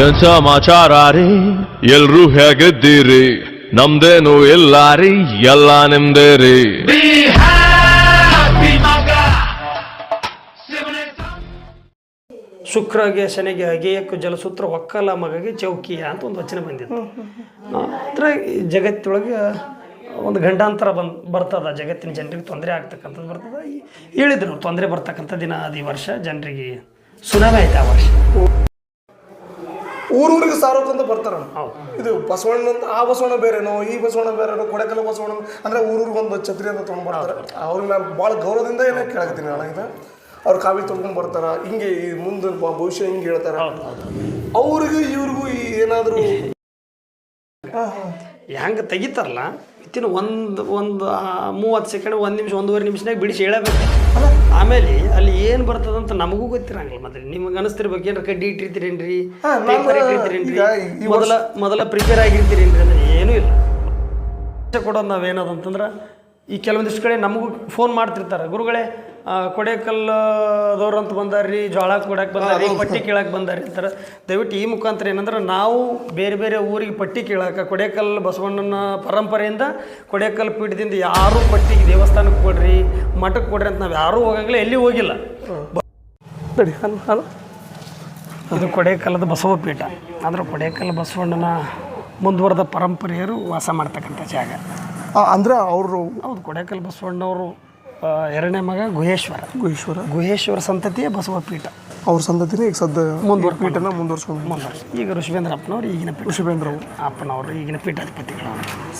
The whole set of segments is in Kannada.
ಏನ್ ಸಮಾಚಾರ ರೀ ಎಲ್ರೂ ಹೇಗಿದ್ದೀರಿ? ನಮ್ದೇನು ಇಲ್ಲ ರೀ ಎಲ್ಲ ನಿಮ್ದೇ ರೀ ಶುಕ್ರಗೆ ಶನಿಗೆ ಅಗೇಯಕ್ಕೂ ಜಲಸೂತ್ರ ಒಕ್ಕಲ ಮಗಗೆ ಚೌಕಿಯ ಅಂತ ಒಂದು ವಚನ ಬಂದಿತ್ತು. ಅಂದ್ರೆ ಈ ಜಗತ್ತೊಳಗೆ ಒಂದು ಗಂಡಾಂತರ ಬಂದ್ ಬರ್ತದ. ಜಗತ್ತಿನ ಜನರಿಗೆ ತೊಂದರೆ ಆಗ್ತಕ್ಕಂಥದ್ದು ಬರ್ತದ. ಹೇಳಿದ್ರು ತೊಂದರೆ ಬರ್ತಕ್ಕಂಥ ದಿನ ಅದು ಈ ವರ್ಷ ಜನರಿಗೆ ಸುನಾಮಿ ಆಯ್ತು ಆ ವರ್ಷ. ಊರೂರಿಗೆ ಸಾರೋಕಂತ ಬರ್ತಾರ ಇದು ಬಸವಣ್ಣ ಅಂತ ಆ ಬಸವಣ್ಣ ಬೇರೆನೋ ಈ ಬಸವಣ್ಣ ಬೇರೆನೋ ಕೊಡೆಕಲ್ಲ ಬಸವಣ್ಣ ಅಂದ್ರೆ ಊರೂರಿಗೆ ಒಂದು ಛತ್ರಿ ಅಂತ ತೊಗೊಂಡು ಬರ್ತಾರೆ. ಅವ್ರಿಗೆ ನಾನು ಭಾಳ ಗೌರವದಿಂದ ಏನೋ ಕೇಳಾಕತ್ತೀನಿ ಅಣ್ಣ ಇದು. ಅವ್ರು ಕಾವಿ ತೊಗೊಂಡು ಬರ್ತಾರ ಹಿಂಗೆ ಈ ಮುಂದೆ ಭವಿಷ್ಯ ಹಿಂಗೆ ಹೇಳ್ತಾರ. ಅವ್ರಿಗೂ ಇವ್ರಿಗೂ ಏನಾದರೂ ಹೆಂಗೆ ತೆಗಿತಾರಲ್ಲ? ವಿತಿನ್ ಒಂದು ಒಂದು ಮೂವತ್ತು ಸೆಕೆಂಡ್ ಒಂದು ನಿಮಿಷ ಒಂದೂವರೆ ನಿಮಿಷನಾಗ ಬಿಡಿಸಿ ಹೇಳಬೇಕು. ಆಮೇಲೆ ಅಲ್ಲಿ ಏನು ಬರ್ತದಂತ ನಮಗೂ ಗೊತ್ತಿರಂಗಿಲ್ಲ ಮತ್ತೆ ನಿಮ್ಗೆ ಅನಿಸ್ತಿರ್ಬೇಕು ಏನಾರ ಕಡ್ಡಿ ಇಟ್ಟಿರ್ತೀರೇನ್ರಿ? ಇಟ್ಟಿರ್ತೀರೇನ್ರಿ? ಮೊದಲ ಮೊದಲ ಪ್ರಿಪೇರ್ ಆಗಿರ್ತೀರೇನ್ರಿ ಅಂದ್ರೆ ಏನೂ ಇಲ್ಲ. ಕೊಡೋದು ನಾವೇನದಂತಂದ್ರೆ ಈ ಕೆಲವೊಂದಿಷ್ಟು ಕಡೆ ನಮಗೂ ಫೋನ್ ಮಾಡ್ತಿರ್ತಾರೆ. ಗುರುಗಳೇ ಕೊಡೇಕಲ್ದವ್ರು ಅಂತ ರೀ ಜೋಳ ಕೊಡಕ್ಕೆ ಬಂದಾರಿ ಪಟ್ಟಿ ಕೇಳಕ್ಕೆ ಬಂದಾರಿ ಅಂತಾರೆ. ದಯವಿಟ್ಟು ಈ ಮುಖಾಂತರ ಏನಂದ್ರೆ ನಾವು ಬೇರೆ ಬೇರೆ ಊರಿಗೆ ಪಟ್ಟಿ ಕೇಳಕ್ಕೆ ಕೊಡೇಕಲ್ ಬಸವಣ್ಣನ ಪರಂಪರೆಯಿಂದ ಕೊಡೇಕಲ್ ಪೀಠದಿಂದ ಯಾರೂ ಪಟ್ಟಿಗೆ ದೇವಸ್ಥಾನಕ್ಕೆ ಕೊಡ್ರಿ ಮಠಕ್ಕೆ ಕೊಡ್ರಿ ಅಂತ ನಾವು ಯಾರೂ ಹೋಗಂಗಿಲ್ಲ ಎಲ್ಲಿ ಹೋಗಿಲ್ಲ. ಅದು ಇದು ಕೊಡೇಕಲ್ಲದ ಬಸವ ಪೀಠ. ಅಂದ್ರೆ ಕೊಡೇಕಲ್ ಬಸವಣ್ಣನ ಮುಂದುವರೆದ ಪರಂಪರೆಯರು ವಾಸ ಮಾಡ್ತಕ್ಕಂಥ ಜಾಗ. ಅಂದ್ರೆ ಅವರು ಹೌದು ಕೊಡೇಕಲ್ ಬಸವಣ್ಣವರು ಎರಡನೇ ಮಗ ಗುಹೇಶ್ವರ. ಗುಹೇಶ್ವರ. ಗುಹೇಶ್ವರ ಸಂತತಿಯ ಬಸವ ಪೀಠ. ಅವ್ರ ಸಂತತಿನೇ ಈಗ ಸದ್ಯ ಮುಂದುವರ್ ಪೀಠನ ಮುಂದುವರ್ಸ್ಕೊಂಡು ಮುಂದುವರ್ಸಿ ಈಗ ಋಷಭೇಂದ್ರಪ್ಪನವ್ರು ಈಗಿನ ಅವರು ಅಪ್ಪನವರು ಈಗಿನ ಪೀಠಾಧಿಪತಿಗಳು.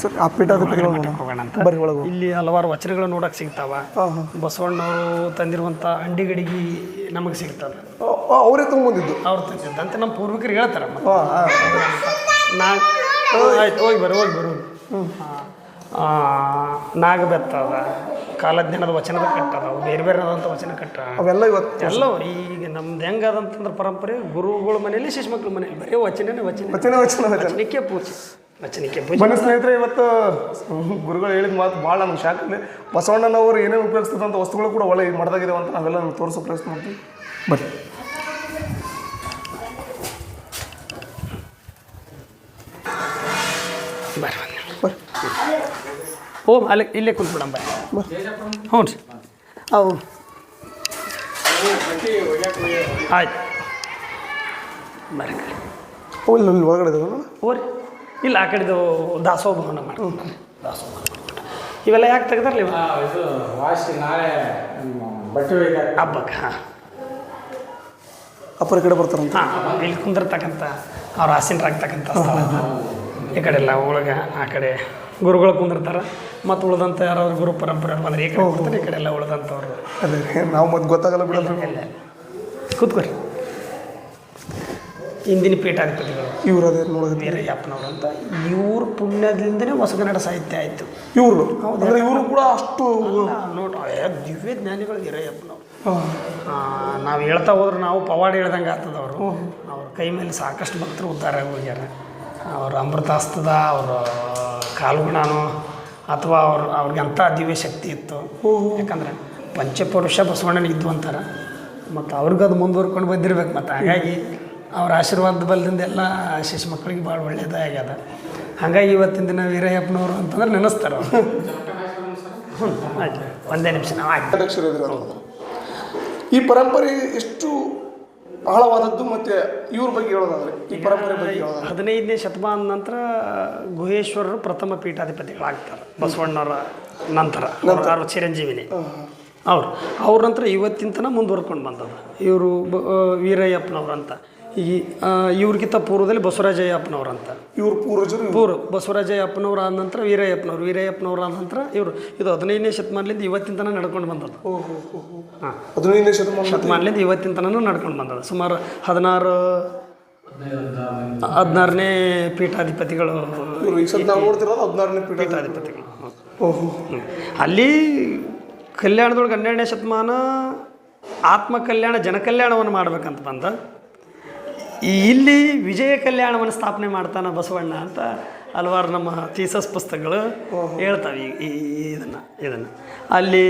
ಸರ್ ಆ ಪೀಠಾಧಿಪತಿಗಳು. ಹೋಗೋಣ ಅಂತ. ಬರ್ರಿ ಒಳಗೆ. ಇಲ್ಲಿ ಹಲವಾರು ವಚನಗಳು ನೋಡಕ್ಕೆ ಸಿಗ್ತಾವ. ಬಸವಣ್ಣವರು ತಂದಿರುವಂಥ ಅಂಡಿಗಡಿಗೆ ನಮಗೆ ಸಿಗ್ತದೆ. ಅವರೇ ತುಂಬಿದ್ದು. ಅವ್ರು ತಂದಿದ್ದಂತೆ ನಮ್ಮ ಪೂರ್ವಿಕರು ಹೇಳ್ತಾರೆ ನಾ ಆಯ್ತು ಹೋಗಿ ಬರು ಹೋಗಿ ಬರು. ನಾಗಬೆತ್ತ ಅದ ಕಾಲಜ್ಞಾನದ ವಚನದ ಕಟ್ಟ ಅದಾವು ಬೇರೆ ಬೇರೆ ಆದಂಥ ವಚನ ಕಟ್ಟ ಅವೆಲ್ಲ ಇವತ್ತು ಎಲ್ಲ ಈಗ ನಮ್ದು ಹೆಂಗಾದಂತಂದ್ರೆ ಪರಂಪರೆ ಗುರುಗಳ ಮನೆಯಲ್ಲಿ ಶಿಶುಮಕ್ಳ ಮನೆಯಲ್ಲಿ ಬರೀ ವಚನನೇ ವಚನ. ವಚನ ವಚನ ವಚನ. ವಚನಕ್ಕೆ ಪೂಜೆ ವಚನಕ್ಕೆ ಪೂಜೆ. ಸ್ನೇಹಿತರೆ ಇವತ್ತು ಗುರುಗಳು ಹೇಳಿದ ಮಾತು ಭಾಳ ನಮ್ಗೆ ಶಾಕ್ ಇದೆ ಬಸವಣ್ಣನವರು ಏನೇನು ಉಪಯೋಗಿಸ್ತದಂಥ ವಸ್ತುಗಳು ಕೂಡ ಒಳ್ಳೆ ಮಠದಾಗಿದ್ದಾವೆ ಅಂತ ನಾವೆಲ್ಲ ನಮ್ಗೆ ತೋರಿಸೋ ಪ್ರಯತ್ನ ಮಾಡ್ತೀವಿ. ಬರ್ರಿ. ಬನ್ನಿ ಬರ್ರಿ. ಓ ಅಲ್ಲಿ ಇಲ್ಲೇ ಕುಂತ್ಬಿಡಂಬ ಹ್ಞೂ ರೀ. ಅವು. ಆಯ್ತು. ಬರ್ರಿ. ಓ, ಇಲ್ಲಿ ಒಳಗಡೆ ಓರಿ ಇಲ್ಲ ಆ ಕಡೆದು ದಾಸೋಹ ಭವನ ಮಾಡ್ತಾರೆ ದಾಸೋಹ ಇವೆಲ್ಲ ಯಾಕೆ ನಾಳೆ ಬಟ್ಟೆ ಹಬ್ಬಕ್ಕೆ ಹಾಂ. ಅಪ್ಪರ ಕಡೆ ಬರ್ತಾರಂತ? ಹಾಂ ಇಲ್ಲಿ ಕುಂದಿರ್ತಕ್ಕಂಥ ಅವ್ರು ಆಸೀನರಾಗ್ತಕ್ಕಂಥ ಸ್ಥಳ. ಈ ಕಡೆ ಎಲ್ಲ ಒಳಗೆ ಆ ಕಡೆ ಗುರುಗಳು ಕುಂದಿರ್ತಾರೆ ಮತ್ತು ಉಳಿದಂಥ ಯಾರಾದ್ರು ಗುರು ಪರಂಪರೆ ಬಂದ್ರೆ ಈ ಕಡೆ ಈ ಕಡೆ ಎಲ್ಲ ಉಳಿದಂಥವ್ರು ಅದೇ ನಾವು ಮತ್ತೆ ಗೊತ್ತಾಗಲ್ಲ ಬಿಡಲ್ಲ ಕೂತ್ಕೊರಿ ಇಂದಿನ ಪೀಠಾಧಿಪತಿಗಳು. ಇವರು ಅದೇ ನೋಡೋದು ವೀರಯ್ಯಪ್ಪನವರು ಅಂತ ಇವ್ರ ಪುಣ್ಯದಿಂದನೇ ಹೊಸಗನ್ನಡ ಸಾಹಿತ್ಯ ಆಯಿತು. ಇವರು ಅಂದ್ರೆ ಇವರು ಕೂಡ ಅಷ್ಟು ನೋಡ ದಿವ್ಯ ಜ್ಞಾನಿಗಳು ವೀರಯ್ಯಪ್ಪನವರು. ನಾವು ಹೇಳ್ತಾ ಹೋದ್ರೆ ನಾವು ಪವಾಡ ಹೇಳ್ದಂಗೆ ಆಗ್ತದೆ ಅವರು ಅವ್ರ ಕೈ ಮೇಲೆ ಸಾಕಷ್ಟು ಭಕ್ತರು ಉದ್ಧಾರ ಹೋಗ್ಯಾರ ಅವ್ರ ಅಮೃತಾಸ್ತದ, ಅವರ ಕಾಲ್ಗುಣನೋ, ಅಥವಾ ಅವ್ರ, ಅವ್ರಿಗೆ ಅಂಥ ದಿವ್ಯ ಶಕ್ತಿ ಇತ್ತು. ಯಾಕಂದ್ರೆ ಪಂಚಪುರುಷ ಬಸವಣ್ಣನ ಇದ್ದು ಅಂತಾರೆ. ಮತ್ತು ಅವ್ರಿಗೆ ಅದು ಮುಂದುವರ್ಕೊಂಡು ಬಂದಿರ್ಬೇಕು ಮತ್ತು. ಹಾಗಾಗಿ ಅವ್ರ ಆಶೀರ್ವಾದ ಬಲದಿಂದ ಎಲ್ಲ ಶಿಶು ಮಕ್ಕಳಿಗೆ ಭಾಳ ಒಳ್ಳೆಯದೇ ಹಾಗಾಗಿ ಇವತ್ತಿನ ದಿನ ವೀರಯ್ಯಪ್ಪನವರು ಅಂತಂದ್ರೆ ನೆನೆಸ್ತಾರೆ ಹ್ಞೂ ಆಯ್ತು ಒಂದೇ ನಿಮಿಷ, ನಾವು ಆಯ್ತು ಈ ಪರಂಪರೆ ಎಷ್ಟು ಆಳವಾದದ್ದು ಮತ್ತೆ ಇವ್ರ ಬಗ್ಗೆ ಹೇಳೋದಾದ್ರೆ ಈ ಪರಂಪರೆ ಬಗ್ಗೆ ಹೇಳೋದಾದ್ರೆ. ಹದಿನೈದನೇ ಶತಮಾನ ನಂತರ ಗುಹೇಶ್ವರರು ಪ್ರಥಮ ಪೀಠಾಧಿಪತಿಗಳಾಗ್ತಾರೆ ಬಸವಣ್ಣರ ನಂತರ ನಂತರ. ಚಿರಂಜೀವಿನಿ. ಅವ್ರು ಅವ್ರ ನಂತರ ಇವತ್ತಿನ ತನಕ ಮುಂದುವರ್ಕೊಂಡು ಬಂದದ ಇವರು ವೀರಯ್ಯಪ್ಪನವ್ರಂತ. ಈ ಇವ್ರಿಗಿಂತ ಪೂರ್ವದಲ್ಲಿ ಬಸವರಾಜಯ್ಯಪ್ಪನವ್ರಂತ. ಅಂತ ಇವ್ರ ಪೂರ್ವಜರು. ಪೂರ್ವ ಬಸವರಾಜಯ್ಯಪ್ಪನವ್ರು ಆದ ನಂತರ ವೀರಯ್ಯಪ್ಪನವ್ರು. ವೀರಯ್ಯಪ್ಪನವ್ರು ಆದ ನಂತರ ಇವರು. ಇದು ಹದಿನೈದನೇ ಶತಮಾನದಿಂದ ಇವತ್ತಿನ ತನಕ ನಡ್ಕೊಂಡು ಬಂದದ್ದು. ಓಹೋ ಹೋ. ಹದಿನೈದನೇ ಶತಮಾನ ಶತಮಾನದಿಂದ ಇವತ್ತಿನ ತನಕ ನಡ್ಕೊಂಡು ಬಂದದ ಸುಮಾರು ಹದಿನಾರು ಹದಿನಾರನೇ ಪೀಠಾಧಿಪತಿಗಳು. ಹದಿನಾರನೇ ಪೀಠ ಪೀಠಾಧಿಪತಿಗಳು. ಓಹೋ. ಅಲ್ಲಿ ಕಲ್ಯಾಣದೊಳಗೆ ಹನ್ನೆರಡನೇ ಶತಮಾನ ಆತ್ಮ ಕಲ್ಯಾಣ ಜನಕಲ್ಯಾಣವನ್ನು ಮಾಡ್ಬೇಕಂತ ಬಂದ. ಈ ಇಲ್ಲಿ ವಿಜಯ ಕಲ್ಯಾಣವನ್ನು ಸ್ಥಾಪನೆ ಮಾಡ್ತಾನೆ ಬಸವಣ್ಣ ಅಂತ ಹಲವಾರು ನಮ್ಮ ಥೀಸಸ್ ಪುಸ್ತಕಗಳು ಹೇಳ್ತಾವೆ ಈ ಈ ಇದನ್ನು ಇದನ್ನು. ಅಲ್ಲಿ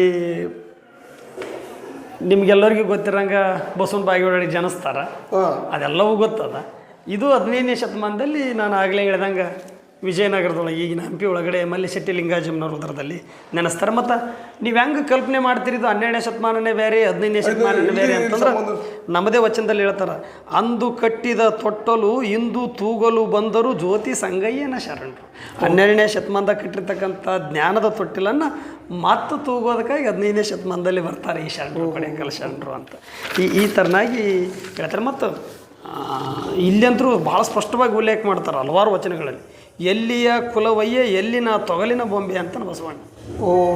ನಿಮ್ಗೆಲ್ಲರಿಗೂ ಗೊತ್ತಿರಂಗೆ ಬಸವನ ಬಾಗೇವಾಡಿ ಜನಿಸ್ತಾರ. ಅದೆಲ್ಲವೂ ಗೊತ್ತದ. ಇದು ಹದಿನೈದನೇ ಶತಮಾನದಲ್ಲಿ ನಾನು ಆಗಲೇ ಹೇಳ್ದಂಗೆ ವಿಜಯನಗರದೊಳಗೆ ಈಗಿನ ಹಂಪಿ ಒಳಗಡೆ ಮಲ್ಲಿಶೆಟ್ಟಿ ಲಿಂಗಾಜಮ್ಮನವ್ರ ಉದರದಲ್ಲಿ ನೆನೆಸ್ತಾರೆ. ಮತ್ತು ನೀವು ಹೆಂಗೆ ಕಲ್ಪನೆ ಮಾಡ್ತೀರಿ ಇದು ಹನ್ನೆರಡನೇ ಶತಮಾನನೇ ಬೇರೆ ಹದಿನೈದನೇ ಶತಮಾನನೇ ಬೇರೆ ಅಂತಂದ್ರೆ ನಮ್ಮದೇ ವಚನದಲ್ಲಿ ಹೇಳ್ತಾರೆ ಅಂದು ಕಟ್ಟಿದ ತೊಟ್ಟಲು ಇಂದು ತೂಗಲು ಬಂದರು ಜ್ಯೋತಿ ಸಂಗಯ್ಯನ ಶರಣರು. ಹನ್ನೆರಡನೇ ಶತಮಾನದಾಗ ಕಟ್ಟಿರ್ತಕ್ಕಂಥ ಜ್ಞಾನದ ತೊಟ್ಟಿಲನ್ನು ಮತ್ತು ತೂಗೋದಕ್ಕಾಗಿ ಹದಿನೈದನೇ ಶತಮಾನದಲ್ಲಿ ಬರ್ತಾರೆ ಈ ಶರಣರು ಕೊಡೆಕಲ್ ಶರಣರು ಅಂತ. ಈ ಈ ಥರನಾಗಿ ಹೇಳ್ತಾರೆ. ಮತ್ತು ಇಲ್ಲಿ ಇಲ್ಲಂತರೂ ಭಾಳ ಸ್ಪಷ್ಟವಾಗಿ ಉಲ್ಲೇಖ ಮಾಡ್ತಾರೆ ಹಲವಾರು ವಚನಗಳಲ್ಲಿ. ಎಲ್ಲಿಯ ಕುಲವಯ್ಯ ಎಲ್ಲಿನ ತೊಗಲಿನ ಬೊಂಬೆ ಅಂತ ಬಸವಣ್ಣ.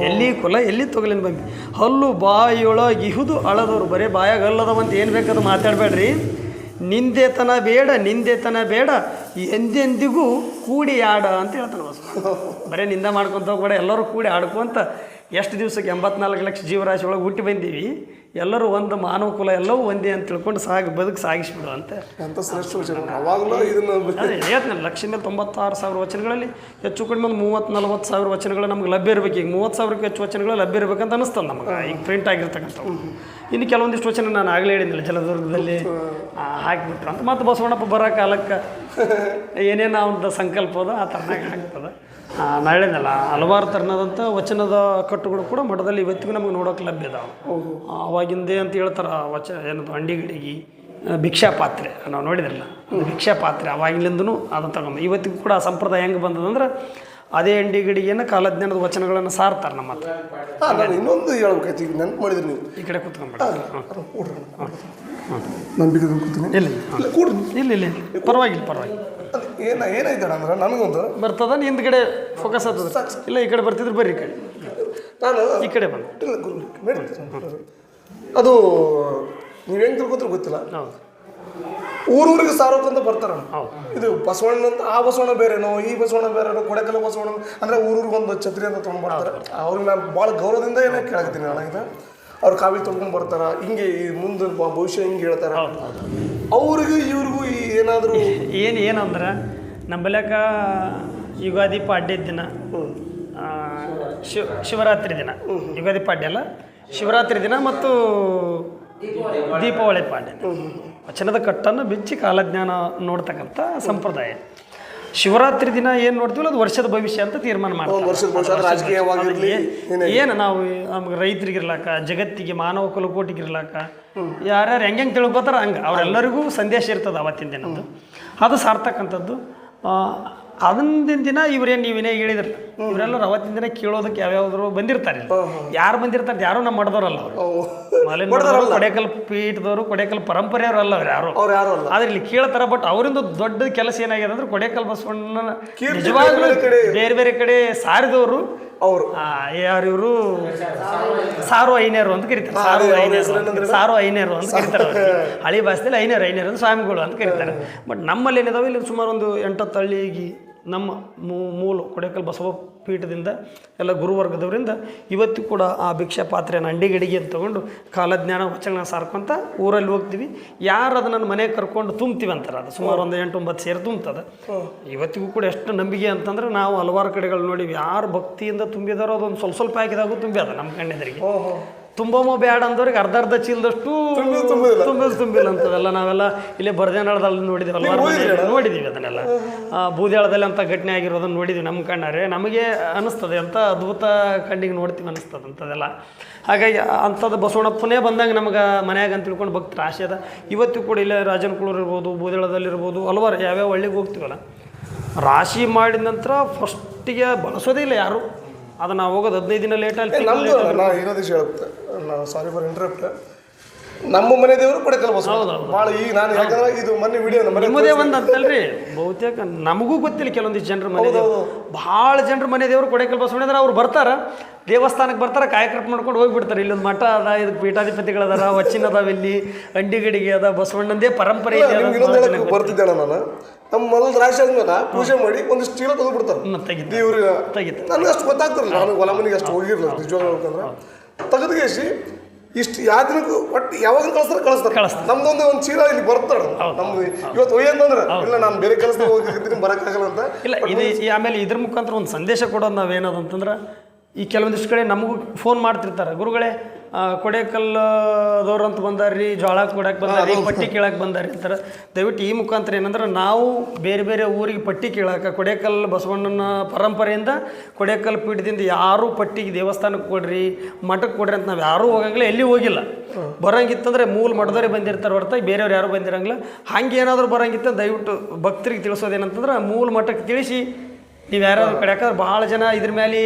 ಎಲ್ಲಿ ಕುಲ ಎಲ್ಲಿ ತೊಗಲಿನ ಬೊಂಬೆ. ಹಲ್ಲು ಬಾಯಿಯೊಳಗೆ ಇಹುದು ಅಳದವ್ರು. ಬರೀ ಬಾಯಾಗ ಅಲ್ಲದವಂತ ಏನು ಬೇಕಾದ್ರೂ ಮಾತಾಡಬೇಡ್ರಿ. ನಿಂದೆತನ ಬೇಡ ನಿಂದೆತನ ಬೇಡ. ಎಂದೆಂದಿಗೂ ಕೂಡಿ ಆಡ ಅಂತ ಹೇಳ್ತಾನೆ ಬಸವಣ್ಣ. ಬರೀ ನಿಂದ ಮಾಡ್ಕೊತ ಹೋಗ್ಬೇಡ ಎಲ್ಲರೂ ಕೂಡಿ ಆಡ್ಕೊಂತ ಎಷ್ಟು ದಿವಸಕ್ಕೆ ಎಂಬತ್ನಾಲ್ಕು ಲಕ್ಷ ಜೀವರಾಶಿ ಒಳಗೆ ಹುಟ್ಟಿ ಬಂದೀವಿ ಎಲ್ಲರೂ ಒಂದು ಮಾನವ ಕುಲ ಎಲ್ಲವೂ ಒಂದೇ ಅಂತ ತಿಳ್ಕೊಂಡು ಸಾಗಿ ಬದುಕು ಸಾಗಿಸ್ಬಿಡು ಅಂತ ಅಂತ ಶ್ರೇಷ್ಠ ವಿಚಾರ. ಅವಾಗಲೂ ಇದನ್ನ ಅದೇ ಹೇಳ್ತೀನಿ ಲಕ್ಷ ಮೇಲೆ ತೊಂಬತ್ತಾರು ಸಾವಿರ ವಚನಗಳಲ್ಲಿ ಹೆಚ್ಚು ಕಡಿಮೆ ಒಂದು ಮೂವತ್ತು ನಲ್ವತ್ತು ಸಾವಿರ ವಚನಗಳು ನಮ್ಗೆ ಲಭ್ಯ ಇರಬೇಕು. ಈಗ ಮೂವತ್ತು ಸಾವಿರಕ್ಕೆ ಹೆಚ್ಚು ವಚನಗಳು ಲಭ್ಯ ಇರಬೇಕಂತ ಅನಿಸ್ತದೆ ನಮಗೆ. ಈಗ ಪ್ರಿಂಟ್ ಆಗಿರ್ತಕ್ಕಂಥವು. ಇನ್ನು ಕೆಲವೊಂದಿಷ್ಟು ವಚನ ನಾನು ಆಗಲೇ ಹೇಳಿದ್ದಿಲ್ಲ ಜಲದುರ್ಗದಲ್ಲಿ. ಹಾಕಿಬಿಟ್ರು ಅಂತ. ಮತ್ತು ಬಸವಣ್ಣಪ್ಪ ಬರೋ ಕಾಲಕ್ಕೆ ಏನೇನು ಒಂದು ಸಂಕಲ್ಪ ಅದ ಆ ಥರನಾಗ ನಾಳೆನಲ್ಲ ಹಲವಾರು ತರನಾದಂಥ ವಚನದ ಕಟ್ಟುಗಳು ಕೂಡ ಮಠದಲ್ಲಿ ಇವತ್ತಿಗೂ ನಮಗೆ ನೋಡೋಕೆ ಲಭ್ಯ ಇದಾವೆ ಅವಾಗಿಂದೆ ಅಂತ ಹೇಳ್ತಾರೆ ವಚನ ವಚ ಏನದು ಅಂಡಿಗಡಿಗೆ ಭಿಕ್ಷಾ ಪಾತ್ರೆ ನಾವು ನೋಡಿದ್ರಲ್ಲ ಭಿಕ್ಷಾ ಪಾತ್ರೆ ಅವಾಗಿಲಿಂದನೂ ಅದನ್ನು ತಗೊಂಡು ಇವತ್ತಿಗೂ ಕೂಡ ಆ ಸಂಪ್ರದಾಯ ಹೆಂಗೆ ಬಂದದಂದ್ರೆ ಅದೇ ಅಂಡಿಗಡಿಗೆಯನ್ನು ಕಾಲಜ್ಞಾನದ ವಚನಗಳನ್ನು ಸಾರ್ತಾರೆ ನಮ್ಮ ಹತ್ರ. ನಾನು ಇನ್ನೊಂದು ಹೇಳ್ಬೇಕಾಯ್ತು ಈಗ ನೆನ್ಪು ಮಾಡಿದ್ರಿ ನೀವು. ಈ ಕಡೆ ಕೂತ್ಕೊಂಡ್ಬಿಡ ಕೂಡ್ರಿ ನಂಬಿಕೆ ಕೂತೀನಿ. ಇಲ್ಲ ಇಲ್ಲ ಇಲ್ಲ. ಪರವಾಗಿಲ್ಲ ಪರವಾಗಿಲ್ಲ. ಏನ ಏನೈತೆ ಅಂದ್ರೆ ನನಗೊಂದು? ಬರ್ತದ ಹಿಂದ್ಗಡೆ ಫೋಕಸ್ ಆಗ್ತದೆ. ಇಲ್ಲ ಈ ಕಡೆ ಬರ್ತಿದ್ರೆ ಬರ್ರಿ ಈ ಕಡೆ. ನಾನು ಈ ಕಡೆ ಬಂದ ಇಲ್ಲ ಗುರು ನಡೀತದೆ. ಅದು ನೀವು ಹೆಂಗೆ ತಿಳ್ಕೊತಾರೆ ಗೊತ್ತಿಲ್ಲ. ಊರೂರಿಗೆ ಸಾರೋಕಂತ ಬರ್ತಾರ. ಇದು ಬಸವಣ್ಣ ಅಂತ ಆ ಬಸವಣ್ಣ ಬೇರೆನೋ ಈ ಬಸವಣ್ಣ ಬೇರೆನೋ ಕೊಡೆಕಲ್ಲ ಬಸವಣ್ಣ ಅಂದ್ರೆ ಊರೂರಿಗೆ ಒಂದು ಛತ್ರಿ ಅಂತ ತೊಗೊಂಡು ಬರ್ತಾರೆ. ಅವ್ರಿಗೆ ನಾನು ಭಾಳ ಗೌರವದಿಂದ ಏನೋ ಕೇಳಕತ್ತೀನಿ ನಾನು ಇದು ಅವ್ರು ಕಾವಿ ತೊಳ್ಕೊಂಡು ಬರ್ತಾರ ಹಿಂಗೆ ಈ ಮುಂದೆ ಭವಿಷ್ಯ ಹಿಂಗೆ ಹೇಳ್ತಾರ. ಅವ್ರಿಗೂ ಇವ್ರಿಗೂ ಏನಾದರೂ ಏನು ಏನಂದ್ರೆ ನಂಬಲಕ ಯುಗಾದಿ ಪಾಡ್ಯ ದಿನ ಶಿವ ಶಿವರಾತ್ರಿ ದಿನ. ಯುಗಾದಿ ಪಾಡ್ಯ ಅಲ್ಲ? ಶಿವರಾತ್ರಿ ದಿನ ಮತ್ತು ದೀಪಾವಳಿ ಪಾಡ್ಯ ವಚನದ ಕಟ್ಟನ್ನು ಬಿಚ್ಚಿ ಕಾಲಜ್ಞಾನ ನೋಡ್ತಕ್ಕಂಥ ಸಂಪ್ರದಾಯ. ಶಿವರಾತ್ರಿ ದಿನ ಏನು ನೋಡ್ತೀವಲ್ಲ ಅದು ವರ್ಷದ ಭವಿಷ್ಯ ಅಂತ ತೀರ್ಮಾನ ಮಾಡ್ತೀವಿ ವರ್ಷದ ಭವಿಷ್ಯ ರಾಜಕೀಯವಾಗಿರ್ಲಿ ಏನು ನಾವು ನಮ್ಗೆ ರೈತರಿಗಿರ್ಲಾಕ ಜಗತ್ತಿಗೆ ಮಾನವ ಕುಲಕೋಟಿಗಿರ್ಲಾಕ ಯಾರ್ಯಾರು ಹೆಂಗೆ ಹೆಂಗೆ ತಿಳ್ಕೊತಾರ ಹಂಗೆ ಅವರೆಲ್ಲರಿಗೂ ಸಂದೇಶ ಇರ್ತದೆ ಅವತ್ತಿನ ದಿನದ್ದು. ಅದು ಸಾರ್ತಕ್ಕಂಥದ್ದು ಅದೊಂದಿನ ದಿನ ಇವ್ರೇನು ನೀವೇನೇ ಹೇಳಿದ್ರಲ್ಲ ಇವರೆಲ್ಲರೂ ಅವತ್ತಿನ ದಿನ ಕೇಳೋದಕ್ಕೆ ಯಾವ್ಯಾವ್ದ್ರು ಬಂದಿರ್ತಾರೆ ಯಾರು ಬಂದಿರ್ತಾರೆ ಯಾರು ನಮ್ಮ ಮಠದವ್ರಲ್ಲ ಅವರು. ಕೊಡೆಕಲ್ ಪೀಠದವರು ಕೊಡೇಕಲ್ ಪರಂಪರೆಯವರು ಅಲ್ಲ ಅವ್ರು ಯಾರು. ಅವ್ರು ಯಾರು ಆದ್ರೆ ಇಲ್ಲಿ ಕೇಳ್ತಾರ ಬಟ್ ಅವರಿಂದ ದೊಡ್ಡ ಕೆಲಸ ಏನಾಗಿದೆ ಅಂದ್ರೆ ಕೊಡೇಕಲ್ ಬಸವಣ್ಣನ ನಿಜವಾಗ್ಲೂ ಬೇರೆ ಬೇರೆ ಕಡೆ ಸಾರಿದವರು. ಅವರು. ಯಾರು ಇವರು ಸಾರು ಐನೇರು ಅಂತ ಕರೀತಾರೆ. ಸಾರು ಐನೇರು ಸಾರು ಐನೇರು ಅಂತ ಕರೀತಾರೆ ಹಳಿ ಭಾಷೆಯಲ್ಲಿ ಐನೇರು ಐನೇರು ಸ್ವಾಮಿಗಳು ಅಂತ ಕರೀತಾರೆ. ಬಟ್ ನಮ್ಮಲ್ಲಿ ಏನಿದಾವೆ ಇಲ್ಲಿ ಸುಮಾರು ಒಂದು ಎಂಟತ್ತು ಹಳ್ಳಿಗೆ ನಮ್ಮ ಮೂಲ ಕೊಡೇಕಲ್ ಬಸವ ಪೀಠದಿಂದ ಎಲ್ಲ ಗುರುವರ್ಗದವರಿಂದ ಇವತ್ತು ಕೂಡ ಆ ಭಿಕ್ಷಾ ಪಾತ್ರೆಯನ್ನು ಅಂಡಿಗಡಿಗೆ ಅಂತ ತೊಗೊಂಡು ಕಾಲಜ್ಞಾನ ವಚನ ಸಾರ್ಕೊಂತ ಊರಲ್ಲಿ ಹೋಗ್ತೀವಿ. ಯಾರು ಅದು ಮನೆಗೆ ಕರ್ಕೊಂಡು ತುಂಬ್ತೀವಿ ಅಂತಾರೆ. ಅದು ಸುಮಾರು ಒಂದು ಎಂಟು ಒಂಬತ್ತು ಸೇರಿ ತುಂಬ್ತದೆ. ಇವತ್ತಿಗೂ ಕೂಡ ಎಷ್ಟು ನಂಬಿಕೆ ಅಂತಂದ್ರೆ ನಾವು ಹಲವಾರು ಕಡೆಗಳು ನೋಡಿವಿ. ಯಾರು ಭಕ್ತಿಯಿಂದ ತುಂಬಿದಾರೋ ಅದೊಂದು ಸ್ವಲ್ಪ ಸ್ವಲ್ಪ ಹಾಕಿದಾಗೂ ಅದ ನಮ್ಮ ಕಣ್ಣೆದರಿಗೆ. ತುಂಬಮೋ ಬ್ಯಾಡ ಅಂದವ್ರಿಗೆ ಅರ್ಧ ಅರ್ಧ ಚೀಲದಷ್ಟು ತುಂಬಿಲ್ ತುಂಬಿಲ್ಲ. ಅಂತದೆಲ್ಲ ನಾವೆಲ್ಲ ಇಲ್ಲೇ ಬರ್ದೇನಾಳದಲ್ಲಿ ನೋಡಿದೀವಿ ಹಲವಾರು ಮನೆ ನೋಡಿದೀವಿ ಅದನ್ನೆಲ್ಲ. ಬೂದ್ಯಾಳದಲ್ಲಿ ಅಂತ ಘಟನೆ ಆಗಿರೋದನ್ನ ನೋಡಿದ್ವಿ ನಮ್ಮ ಕಣ್ಣಾರೆ. ನಮಗೆ ಅನಿಸ್ತದೆ ಅಂತ ಅದ್ಭುತ ಕಣ್ಣಿಗೆ ನೋಡ್ತೀವಿ ಅನಿಸ್ತದೆ ಅಂಥದ್ದೆಲ್ಲ. ಹಾಗಾಗಿ ಅಂಥದ್ದು ಬಸವಣಪ್ಪನೇ ಬಂದಾಗ ನಮಗೆ ಮನ್ಯಾಗ ಅಂತ ತಿಳ್ಕೊಂಡು ಭಕ್ತರ ಆಸೆ ಅದ. ಇವತ್ತು ಕೂಡ ಇಲ್ಲೇ ರಾಜನಕುಳೂರು ಇರ್ಬೋದು ಬೂದೇಳದಲ್ಲಿರ್ಬೋದು ಹಲವಾರು ಯಾವ್ಯಾವ ಹಳ್ಳಿಗೆ ಹೋಗ್ತೀವಲ್ಲ ರಾಶಿ ಮಾಡಿದ ನಂತರ ಫಸ್ಟಿಗೆ ಬಳಸೋದೇ ಇಲ್ಲ ಯಾರು. ಅದು ನಾವು ಹೋಗೋದು ಹದಿನೈದು ದಿನ ಲೇಟಲ್ಲಿ ನಮ್ದು ನಾ ಇರೋದೇ ಹೇಳುತ್ತೆ? ನಾವು ಸಾರಿ ಫಾರ್ ಇಂಟರಪ್ಟ್ ನಮ್ಮ ಮನೆ ದೇವರು ಕೊಡೆಕಲ್ ಬಸವ ಭಾಳ ಈಗ ನಾನು ಯಾಕಂದ್ರೆ ಇದು ಮೊನ್ನೆ ವಿಡಿಯೋ ನಿಮ್ಮದೇ ಒಂದು ಅಂತಲ್ರಿ ಬಹುತೇಕ ನಮಗೂ ಗೊತ್ತಿಲ್ಲ ಕೆಲವೊಂದಿಷ್ಟು ಜನರ ಮನೆ ದೇವ್ರು ಭಾಳ ಜನರ ಮನೆ ದೇವರು ಕೊಡೇಕಲ್ ಬಸವಣ್ಣ ಅಂದ್ರೆ ಅವ್ರು ಬರ್ತಾರ ದೇವಸ್ಥಾನಕ್ಕೆ ಬರ್ತಾರ ಕಾಯಕಲ್ಪ ಮಾಡ್ಕೊಂಡು ಹೋಗ್ಬಿಡ್ತಾರೆ. ಇಲ್ಲೊಂದು ಮಠ ಅದ ಇದು ಪೀಠಾಧಿಪತಿಗಳದಾರ ವಚ್ಚಿನ ಅದಾವ ಇಲ್ಲಿ ಅಂಡಿಗಡಿಗೆ ಅದ ಬಸವಣ್ಣಂದೇ ಪರಂಪರೆ ಇದೆ ಬರ್ತಿದ್ದೆ ನಾನು. ನಮ್ಮ ಮೊದಲು ರಾಶಿ ಆದ್ಮೇಲೆ ಪೂಜೆ ಮಾಡಿ ಒಂದು ಸ್ಟೀಲ್ ತೆಗೆದು ಬಿಡ್ತಾರೆ. ದೇವ್ರಿಗೆ ನನಗೆ ಅಷ್ಟು ಗೊತ್ತಾಗ್ತಿರಲ್ಲ ನಾನು ಹೊಲ ಮನೆಗೆ ಅಷ್ಟು ಹೋಗಿರಲಿಲ್ಲ ನಿಜವಾಗ್ಲೂ ಹೇಳ್ಬೇಕಂದ್ರೆ. ತೆಗೆದುಗೇಸಿ ಇಷ್ಟು ಯಾವ ದಿನಕ್ಕೂ ಒಟ್ಟು ಯಾವಾಗ ಕಳಿಸ್ತಾರೆ ಕಳಿಸ್ತಾರೆ. ನಮ್ದೊಂದು ಒಂದು ಚೀಲ ಇಲ್ಲಿ ಬರ್ತಾಳೆ ನಮ್ದು ಇವತ್ತು ಒಯ್ಯಂತಂದ್ರೆ ಇಲ್ಲ ನಾನು ಬೇರೆ ಕೆಲಸದಾಗ ಹೋಗಿದ್ದೀನಿ ಬರೋಕ್ಕಾಗಲ್ಲ ಅಂತ. ಇಲ್ಲ ಇದು ಈ ಆಮೇಲೆ ಇದ್ರ ಮುಖಾಂತರ ಒಂದು ಸಂದೇಶ ಕೊಡೋದು ನಾವೇನದು ಅಂತಂದ್ರೆ ಈ ಕೆಲವೊಂದಿಷ್ಟು ಕಡೆ ನಮಗೂ ಫೋನ್ ಮಾಡ್ತಿರ್ತಾರೆ. ಗುರುಗಳೇ ಕೊಡೇಕಲ್ದವ್ರು ಅಂತ ಬಂದಾರ್ರಿ ಜೋಳ ಕೊಡಕ್ಕೆ ಬಂದಾರಿ ಪಟ್ಟಿ ಕೇಳಕ್ಕೆ ಬಂದಾರಿ ಅಂತಾರೆ. ದಯವಿಟ್ಟು ಈ ಮುಖಾಂತರ ಏನಂದ್ರೆ ನಾವು ಬೇರೆ ಬೇರೆ ಊರಿಗೆ ಪಟ್ಟಿ ಕೇಳಕ್ಕೆ ಕೊಡೇಕಲ್ ಬಸವಣ್ಣನ ಪರಂಪರೆಯಿಂದ ಕೊಡೇಕಲ್ ಪೀಠದಿಂದ ಯಾರೂ ಪಟ್ಟಿಗೆ ದೇವಸ್ಥಾನಕ್ಕೆ ಕೊಡ್ರಿ ಮಠಕ್ಕೆ ಕೊಡ್ರಿ ಅಂತ ನಾವು ಯಾರೂ ಹೋಗಂಗಿಲ್ಲ ಎಲ್ಲಿ ಹೋಗಿಲ್ಲ. ಬರೋಂಗಿತ್ತಂದ್ರೆ ಮೂಲ ಮಠದವರೇ ಬಂದಿರ್ತಾರೆ ಹೊರತಾಗಿ ಬೇರೆಯವ್ರು ಯಾರೂ ಬಂದಿರಂಗಿಲ್ಲ. ಹಂಗೆ ಏನಾದರೂ ಬರೋಂಗಿತ್ತು ದಯವಿಟ್ಟು ಭಕ್ತರಿಗೆ ತಿಳಿಸೋದೇನಂತಂದ್ರೆ ಮೂಲ ಮಠಕ್ಕೆ ತಿಳಿಸಿ ನೀವು ಯಾರಾದ್ರು ಕಡೆ ಯಾಕಂದ್ರೆ ಭಾಳ ಜನ ಇದ್ರ ಮೇಲೆ